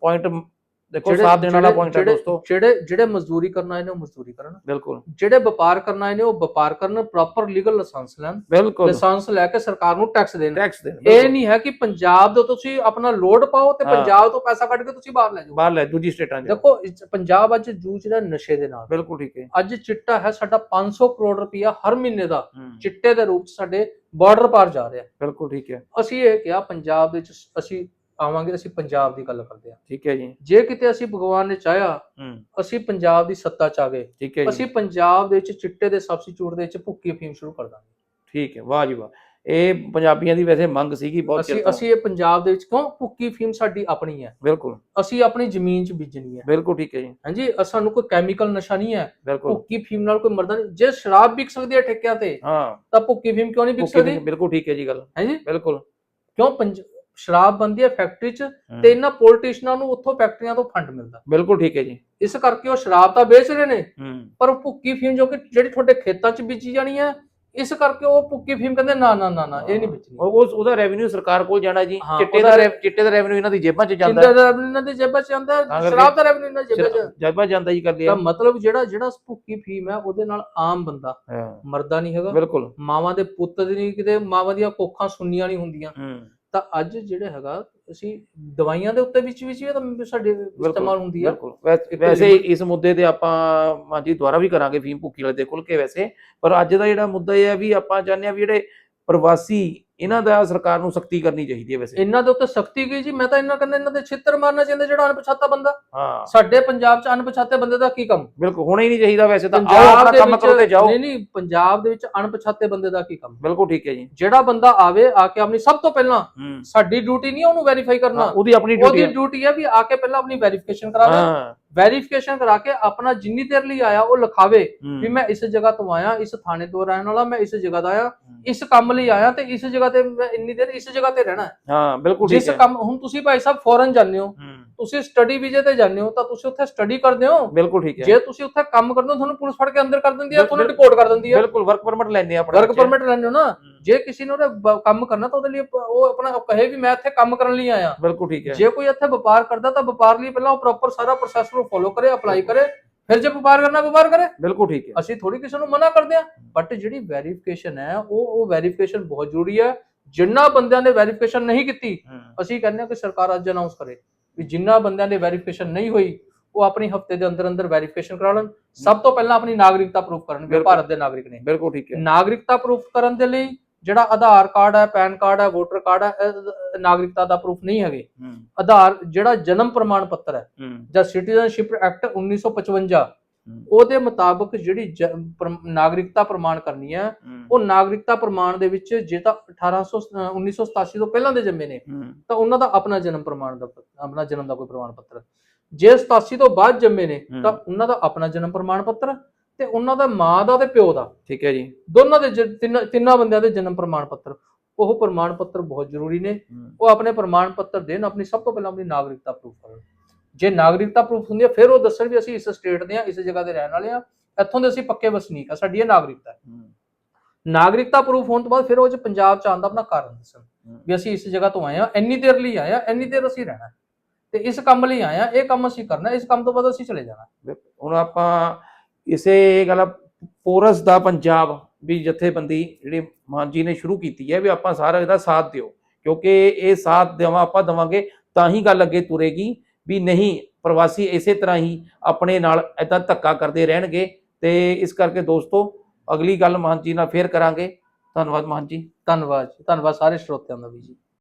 ਪੁਆਇੰਟ ਦੇਖੋ ਸਾਥ ਦੇਣ ਵਾਲਾ ਪੁਆਇੰਟ ਹੈ ਦੋਸਤੋ। ਜਿਹੜੇ ਜਿਹੜੇ ਮਜ਼ਦੂਰੀ ਕਰਨ ਆਏ ਨੇ ਉਹ ਮਜ਼ਦੂਰੀ ਕਰਨ। ਬਿਲਕੁਲ। ਜਿਹੜੇ ਵਪਾਰ ਕਰਨ ਆਏ ਨੇ ਉਹ ਵਪਾਰ ਕਰਨ ਪ੍ਰੋਪਰ ਲੀਗਲ ਲਾਇਸੈਂਸ ਲੈਣ। ਬਿਲਕੁਲ। ਲਾਇਸੈਂਸ ਲੈ ਕੇ ਸਰਕਾਰ ਨੂੰ ਟੈਕਸ ਦੇਣ। ਟੈਕਸ ਦੇਣ ਇਹ। ਨਹੀਂ ਹੈ ਕਿ ਪੰਜਾਬ ਤੋਂ ਤੁਸੀਂ ਆਪਣਾ ਲੋਡ ਪਾਓ ਤੇ। ਪੰਜਾਬ ਤੋਂ ਪੈਸਾ ਕੱਢ ਕੇ ਤੁਸੀਂ ਬਾਹਰ ਲੈ ਜਾਓ। ਬਾਹਰ ਲੈ ਦੂਜੀ ਸਟੇਟਾਂ 'ਚ। ਦੇਖੋ ਪੰਜਾਬ ਅੱਜ ਜੂਝ ਰਿਹਾ ਨਸ਼ੇ ਦੇ ਨਾਲ। ਬਿਲਕੁਲ ਠੀਕ ਹੈ। ਅੱਜ ਚਿੱਟਾ ਹੈ ਸਾਡਾ 500 ਕਰੋੜ ਰੁਪਇਆ ਹਰ ਮਹੀਨੇ ਦਾ। ਚਿੱਟੇ ਦੇ ਰੂਪ ਚ ਸਾਡੇ ਬਾਰਡਰ ਪਾਰ ਜਾ ਰਿਹਾ। ਬਿਲਕੁਲ ਠੀਕ ਹੈ। ਅਸੀਂ ਇਹ ਕਿਹਾ ਪੰਜਾਬ ਦੇ ਵਿੱਚ ਅਸੀਂ ਆਵਾਂਗੇ ਅਸੀਂ ਪੰਜਾਬ ਦੀ ਗੱਲ ਕਰਦੇ ਹਾਂ। ਠੀਕ ਹੈ ਜੀ। ਜੇ ਕਿਤੇ ਅਸੀਂ ਭਗਵਾਨ ਨੇ ਚਾਹਿਆ ਹੂੰ। ਅਸੀਂ ਪੰਜਾਬ ਦੀ ਸੱਤਾ ਚ ਆ ਗਏ। ਠੀਕ ਹੈ ਜੀ। ਅਸੀਂ ਪੰਜਾਬ ਦੇ ਵਿੱਚ ਚਿੱਟੇ ਦੇ ਸਬਸਟੀਟਿਊਟ ਦੇ ਵਿੱਚ ਭੁੱਕੀ ਅਫੀਮ ਸ਼ੁਰੂ ਕਰ ਦਾਂਗੇ। ਠੀਕ ਹੈ ਵਾਹ ਜੀ ਵਾਹ। ਇਹ ਪੰਜਾਬੀਆਂ ਦੀ ਵੈਸੇ ਮੰਗ ਸੀਗੀ ਬਹੁਤ ਅਸੀਂ ਚਿਰ ਤੋਂ। ਅਸੀਂ ਇਹ ਪੰਜਾਬ ਦੇ ਵਿੱਚ ਕਿਉਂ? ਭੁੱਕੀ ਅਫੀਮ ਸਾਡੀ ਆਪਣੀ ਹੈ। ਬਿਲਕੁਲ। ਅਸੀਂ ਆਪਣੀ ਜ਼ਮੀਨ 'ਚ ਬੀਜਣੀ ਹੈ। ਬਿਲਕੁਲ ਠੀਕ ਹੈ ਜੀ। ਹਾਂਜੀ ਅ- ਸਾਨੂੰ ਕੋਈ ਕੈਮੀਕਲ ਨਸ਼ਾ ਨਹੀਂ ਹੈ। ਬਿਲਕੁਲ। ਭੁੱਕੀ ਅਫੀਮ ਨਾਲ ਕੋਈ ਮਰਦਾ ਨਹੀਂ। ਜੇ ਸ਼ਰਾਬ ਵਿਕ ਸਕਦੀ ਹੈ ਠੇਕਿਆਂ ਤੇ ਹਾਂ। ਤਾਂ ਭੁੱਕੀ ਅਫੀਮ ਕਿਉਂ ਨਹੀਂ ਵਿਕ ਸਕਦੀ? ਬਿਲਕੁਲ ਠੀਕ ਹੈ ਜੀ ਗੱਲ। ਹਾਂਜੀ। ਬਿਲਕੁਲ। ਕਿਉਂ? ਪੰਜ ਸ਼ਰਾਬ ਬੰਦੀ ਹੈ ਫੈਕਟਰੀ 'ਚ ਤੇ ਇਹਨਾਂ ਪੋਲੀਟੀਸ਼ੀਅਨਾਂ ਨੂੰ ਉੱਥੋਂ ਫੈਕਟਰੀਆਂ ਤੋਂ ਫੰਡ ਮਿਲਦਾ। ਬਿਲਕੁਲ ਠੀਕ ਹੈ ਜੀ। ਇਸ ਕਰਕੇ ਉਹ ਸ਼ਰਾਬ ਤਾਂ ਵੇਚ ਰਹੇ ਨੇ ਪਰ ਭੁੱਕੀ ਫੀਮ ਜੋ ਕਿ ਜਿਹੜੀ ਤੁਹਾਡੇ ਖੇਤਾਂ 'ਚ ਬੀਜੀ ਜਾਣੀ ਹੈ ਇਸ ਕਰਕੇ ਉਹ ਭੁੱਕੀ ਫੀਮ ਕਹਿੰਦੇ ਨਾ ਨਾ ਨਾ ਨਾ ਇਹ ਨਹੀਂ ਵੇਚਣੀ। ਉਹ ਉਹਦਾ ਰੈਵਨਿਊ ਸਰਕਾਰ ਕੋਲ ਜਾਣਾ ਜੀ। ਚਿੱਟੇ ਦਾ ਚਿੱਟੇ ਦਾ ਰੈਵਨਿਊ ਇਹਨਾਂ ਦੀ ਜੇਬਾਂ 'ਚ ਜਾਂਦਾ। ਜਿੰਦਾ ਦਾ revenue ਇਹਨਾਂ ਦੀ ਜੇਬਾਂ 'ਚ ਕਰਕੇ- ਸ਼ਰਾਬ ਦਾ ਰੈਵਨਿਊ ਇਹਨਾਂ ਦੀ ਜੇਬਾਂ 'ਚ ਜੇਬਾਂ ਜਾਂਦਾ ਜੀ ਕਰ ਲਿਆ ਤਾਂ ਮਤਲਬ ਜਿਹੜਾ ਜਿਹੜਾ ਭੁੱਕੀ ਫੀਮ ਹੈ ਉਹਦੇ ਨਾਲ ਆਮ ਬੰਦਾ ਮਰਦਾ ਨਹੀਂ ਹੈਗਾ। ਬਿਲਕੁਲ। ਮਾਵਾਂ ਦੇ ਪੁੱਤ ਦੀ ਨਹੀਂ ਕਿਤੇ ਮਾਵਾਂ ਦੀਆਂ ਕੋਖਾਂ ਸੁੰਨੀਆਂ ਨਹੀਂ ਹੁੰਦੀਆਂ। ਤਾਂ ਅੱਜ ਜਿਹੜਾ ਹੈਗਾ ਅਸੀਂ ਦਵਾਈਆਂ ਦੇ ਉੱਤੇ ਵਿੱਚ ਵਿੱਚ ਵੀ ਤਾਂ ਸਾਡੇ ਇਸਤੇਮਾਲ ਹੁੰਦੀ ਹੈ ਬਿਲਕੁਲ। ਵੈਸੇ- ਇਸ ਮੁੱਦੇ ਤੇ ਆਪਾਂ ਮਾਜੀ ਦੁਆਰਾ ਵੀ ਕਰਾਂਗੇ ਫੀਮ ਭੁੱਕੀ ਵਾਲੇ ਦੇ ਖੁੱਲ ਕੇ ਵੈਸੇ ਪਰ ਅੱਜ ਦਾ ਜਿਹੜਾ ਮੁੱਦਾ ਇਹ ਹੈ ਵੀ ਆਪਾਂ ਚਾਹੁੰਦੇ ਆ ਵੀ ਜਿਹੜੇ ਪ੍ਰਵਾਸੀ ਇਹਨਾਂ ਦਾ ਸਰਕਾਰ ਨੂੰ ਸਖਤੀ ਕਰਨੀ ਚਾਹੀਦੀ ਹੈ ਵੈਸੇ। ਇਹਨਾਂ ਦੇ ਉੱਤੇ ਸਖਤੀ ਗਈ ਜੀ? ਮੈਂ ਤਾਂ ਇਹਨਾਂ ਕਹਿੰਦਾ ਇਹਨਾਂ ਦੇ ਛਿੱਤਰ ਮਾਰਨਾ ਚਾਹੀਦਾ ਜਿਹੜਾ ਅਣਪਛਾਤਾ ਬੰਦਾ। ਹਾਂ। ਸਾਡੇ ਪੰਜਾਬ 'ਚ ਅਣਪਛਾਤੇ ਬੰਦੇ ਦਾ ਕੀ ਕੰਮ? ਬਿਲਕੁਲ ਹੋਣਾ ਹੀ ਨਹੀਂ ਚਾਹੀਦਾ ਵੈਸੇ ਤਾਂ। ਆਓ ਆਪਣਾ ਦੇ ਕੰਮ ਕਰੋ ਤੇ ਜਾਓ। ਨਹੀਂ ਨਹੀਂ ਪੰਜਾਬ ਦੇ ਵਿੱਚ ਅਣਪਛਾਤੇ ਬੰਦੇ ਦਾ ਕੀ ਕੰਮ? ਬਿਲਕੁਲ ਠੀਕ ਹੈ ਜੀ। ਜਿਹੜਾ ਬੰਦਾ ਆਵੇ ਆ ਕੇ ਆਪਣੀ ਸਭ ਤੋਂ ਪਹਿਲਾਂ ਸਾਡੀ ਡਿਊਟੀ ਨਹੀਂ ਉਹਨੂੰ ਵੈਰੀਫਾਈ ਕਰਨਾ। ਉਹਦੀ ਆਪਣੀ ਡਿਊਟੀ ਉਹਦੀ ਹੈ। ਡਿਊਟੀ ਹੈ ਵੀ ਆ ਕੇ ਪਹਿਲਾਂ ਆਪਣੀ ਵੈਰੀਫਿਕੇਸ਼ਨ ਕਰਾਵੇ ਹਾਂ। ਵੈਰੀਫਿਕੇਸ਼ਨ ਕਰਾ ਕੇ ਆਪਣਾ ਜਿੰਨੀ ਦੇਰ ਲਈ ਆਇਆ ਉਹ ਲਿਖਾਵੇ ਵੀ ਮੈਂ ਇਸ ਜਗ੍ਹਾ ਤੋਂ ਆਇਆ ਇਸ ਥਾਣੇ ਤੋਂ ਰਹਿਣ ਵਾਲਾ ਮੈਂ ਇਸ ਜਗ੍ਹਾ ਦਾ ਆਇਆ। ਇਸ ਕੰਮ ਲਈ ਆਇਆ ਤੇ ਇਸ ਜਗ੍ਹਾ ਤੇ ਮੈਂ ਇੰਨੀ ਦੇਰ ਇਸ ਜਗ੍ਹਾ ਤੇ ਰਹਿਣਾ ਹੈ। ਹਾਂ ਬਿਲਕੁਲ ਜਿਸ ਠੀਕ ਹੈ। ਕੰਮ ਹੁਣ ਤੁਸੀਂ ਭਾਈ ਸਾਹਿਬ ਫੋਰਨ ਜਾਂਦੇ ਹੋ ਤੁਸੀਂ ਸਟੱਡੀ ਵੀਜ਼ੇ ਤੇ ਜਾਂਦੇ ਹੋ ਤਾਂ ਤੁਸੀਂ ਉੱਥੇ ਸਟੱਡੀ ਕਰਦੇ ਹੋ? ਬਿਲਕੁਲ ਠੀਕ ਹੈ। ਜੇ ਤੁਸੀਂ ਉੱਥੇ ਕੰਮ ਕਰਦੇ ਹੋ ਤੁਹਾਨੂੰ ਪੁਲਿਸ ਫੜ ਕੇ ਅੰਦਰ ਕਰ ਦਿੰਦੀ ਹੈ ਤੁਹਾਨੂੰ ਰਿਪੋਰਟ ਕਰ ਦਿੰਦੀ ਹੈ। ਬਿਲਕੁਲ ਵਰਕ ਪਰਮਿਟ ਲੈਣੇ ਆਪਣੇ ਵਰਕ। ਪਰਮਿਟ ਲੈਂਦੇ ਹੋ ਨਾ? ਹੂੰ, ਜੇ ਕਿਸੇ ਨੇ ਉਹਦੇ ਕੰਮ ਕਰਨਾ ਤਾਂ ਉਹਦੇ ਲਈ ਉਹ ਆਪਣਾ ਕਹੇ ਵੀ ਮੈਂ ਇੱਥੇ ਕੰਮ ਕਰਨ ਲਈ ਆਇਆ। ਬਿਲਕੁਲ ਠੀਕ ਹੈ। ਜੇ ਕੋਈ ਇੱਥੇ ਵਪਾਰ ਕਰਦਾ ਤਾਂ ਵਪਾਰ ਲਈ ਪਹਿਲਾਂ ਉਹ ਪ੍ਰੋਪਰ ਸਾਰਾ ਪ੍ਰੋਸੈਸ ਨੂੰ ਫੋਲੋ ਕਰੇ ਅਪਲਾਈ ਕਰੇ ਫਿਰ ਜੇ ਵਪਾਰ ਕਰਨਾ ਵਪਾਰ ਕਰੇ। ਬਿਲਕੁਲ ਠੀਕ ਹੈ। ਅਸੀਂ ਥੋੜੀ ਕਿਸੇ ਨੂੰ ਮਨਾ ਕਰਦੇ ਆ ਬਟ ਜਿਹੜੀ ਵੈਰੀਫਿਕੇਸ਼ਨ ਹੈ ਉਹ ਉਹ ਵੈਰੀਫਿਕੇਸ਼ਨ ਬਹੁਤ ਜ਼ਰੂਰੀ ਹੈ। ਜਿੰਨਾ ਬੰਦਿਆਂ ਨੇ ਵੈਰੀਫਿਕੇਸ਼ਨ ਨਹੀਂ ਕੀਤੀ ਅਸੀਂ ਕਹਿੰਦੇ ਹਾਂ ਕਿ ਸਰਕਾਰ ਅੱਜ ਅਨਾਉਂਸ ਕਰੇ ਵੀ ਜਿੰਨਾ ਬੰਦਿਆਂ ਨੇ ਵੈਰੀਫਿਕੇਸ਼ਨ ਨਹੀਂ ਹੋਈ ਉਹ ਆਪਣੀ ਹਫ਼ਤੇ ਦੇ ਅੰਦਰ ਅੰਦਰ ਵੈਰੀਫਿਕੇਸ਼ਨ ਕਰਾ ਲੈਣ। ਸਭ ਤੋਂ ਪਹਿਲਾਂ ਆਪਣੀ ਨਾਗਰਿਕਤਾ ਪ੍ਰੂਫ ਕਰਨ ਵੀ। ਭਾਰਤ ਦੇ ਨਾਗਰਿਕ ਨੇ। ਬਿਲਕੁਲ ਠੀਕ ਹੈ। ਨਾਗਰਿਕਤਾ ਪ੍ਰੂਫ ਕਰਨ ਦੇ ਲਈ ਜਿਹੜਾ ਆਧਾਰ ਕਾਰਡ ਹੈ ਪੈਨ ਕਾਰਡ ਹੈ ਵੋਟਰ ਕਾਰਡ ਹੈ ਨਾਗਰਿਕਤਾ ਦਾ ਪ੍ਰੂਫ ਨਹੀਂ ਹੈਗੇ। ਆਧਾਰ ਜਿਹੜਾ ਜਨਮ ਪ੍ਰਮਾਣ ਪੱਤਰ ਹੈ ਜਾਂ ਸਿਟੀਜ਼ਨਸ਼ਿਪ ਐਕਟ 1955 ਹੂੰ, ਉਹਦੇ ਮੁਤਾਬਕ ਜਿਹੜੀ ਨਾਗਰਿਕਤਾ ਪ੍ਰਮਾਣ ਕਰਨੀ ਹੈ ਉਹ ਨਾਗਰਿਕਤਾ ਪ੍ਰਮਾਣ ਦੇ ਵਿੱਚ ਜੇ ਤਾਂ 1800 ਅ, 1987 ਤੋਂ ਪਹਿਲਾਂ ਦੇ ਜੰਮੇ ਨੇ ਤਾਂ ਉਹਨਾਂ ਦਾ ਆਪਣਾ ਜਨਮ ਪ੍ਰਮਾਣ ਦਾ ਆਪਣਾ ਜਨਮ ਦਾ ਕੋਈ ਪ੍ਰਮਾਣ ਪੱਤਰ ਜੇ 87 ਤੋਂ ਬਾਅਦ ਜੰਮੇ ਨੇ। ਤਾਂ ਉਹਨਾਂ ਦਾ ਆਪਣਾ ਜਨਮ ਪ੍ਰਮਾਣ ਪੱਤਰ ਤੇ ਉਹਨਾਂ ਦਾ ਮਾਂ ਦਾ ਤੇ ਪਿਓ ਦਾ। ਠੀਕ ਹੈ ਜੀ। ਦੋਨਾਂ ਦੇ ਜ- ਤਿੰਨ ਤਿੰਨਾਂ ਬੰਦਿਆਂ ਦੇ ਜਨਮ ਪ੍ਰਮਾਣ ਪੱਤਰ। ਉਹ ਪ੍ਰਮਾਣ ਪੱਤਰ ਬਹੁਤ ਜ਼ਰੂਰੀ ਨੇ। ਉਹ ਆਪਣੇ ਪ੍ਰਮਾਣ ਪੱਤਰ ਦੇਣ ਆਪਣੀ ਸਭ ਤੋਂ ਪਹਿਲਾਂ ਆਪਣੀ ਨਾਗਰਿਕਤਾ ਪ੍ਰੂਫ ਕਰਨ। ਜੇ ਨਾਗਰਿਕਤਾ ਪ੍ਰੂਫ ਹੁੰਦੀ ਹੈ ਫਿਰ ਉਹ ਦੱਸਣ ਵੀ ਅਸੀਂ ਇਸ ਸਟੇਟ ਦੇ ਆ ਇਸ ਜਗ੍ਹਾ ਦੇ ਰਹਿਣ ਵਾਲੇ ਆ ਇੱਥੋਂ ਦੇ ਅਸੀਂ ਪੱਕੇ ਵਸਨੀਕ ਆ ਸਾਡੀ ਇਹ ਨਾਗਰਿਕਤਾ ਹੈ। ਨਾਗਰਿਕਤਾ ਪ੍ਰੂਫ ਹੋਣ ਤੋਂ ਬਾਅਦ ਫਿਰ ਉਹ ਚ ਪੰਜਾਬ ਚ ਆਉਣ ਦਾ ਆਪਣਾ ਕਾਰਨ ਦੱਸਣ। ਵੀ ਅਸੀਂ ਇਸ ਜਗ੍ਹਾ ਤੋਂ ਆਏ ਆ ਇੰਨੀ ਦੇਰ ਲਈ ਆਏ ਆ ਇੰਨੀ ਦੇਰ ਅਸੀਂ ਰਹਿਣਾ ਤੇ ਇਸ ਕੰਮ ਲਈ ਆਏ ਆ ਇਹ ਕੰਮ ਅਸੀਂ ਕਰਨਾ ਇਸ ਕੰਮ ਤੋਂ ਬਾਅਦ ਅਸੀਂ ਚਲੇ ਜਾਣਾ ਹੁਣ ਆਪਾਂ ਇਸੇ ਗੱਲ ਪੋਰਸ ਦਾ ਪੰਜਾਬ ਵੀ ਜਥੇਬੰਦੀ ਜਿਹੜੀ ਮਾਨ ਜੀ ਨੇ ਸ਼ੁਰੂ ਕੀਤੀ ਹੈ ਵੀ ਆਪਾਂ ਸਾਰਾ ਇਹਦਾ ਸਾਥ ਦਿਓ, ਕਿਉਂਕਿ ਇਹ ਸਾਥ ਦੇਵਾਂ ਆਪਾਂ ਦੇਵਾਂਗੇ, ਤਾਂ ਹੀ ਗੱਲ ਅੱਗੇ ਤੁਰੇਗੀ ਵੀ ਨਹੀਂ, ਪ੍ਰਵਾਸੀ ਇਸੇ ਤਰ੍ਹਾਂ ਹੀ ਆਪਣੇ ਨਾਲ ਇਦਾਂ ਧੱਕਾ ਕਰਦੇ ਰਹਿਣਗੇ ਤੇ ਇਸ ਕਰਕੇ ਦੋਸਤੋ, ਅਗਲੀ ਗੱਲ ਮਾਨ ਜੀ ਨਾਲ ਫੇਰ ਕਰਾਂਗੇ। ਧੰਨਵਾਦ ਮਾਨ ਜੀ। ਧੰਨਵਾਦ ਧੰਨਵਾਦ ਸਾਰੇ ਸਰੋਤਿਆਂ ਦਾ ਵੀ ਜੀ।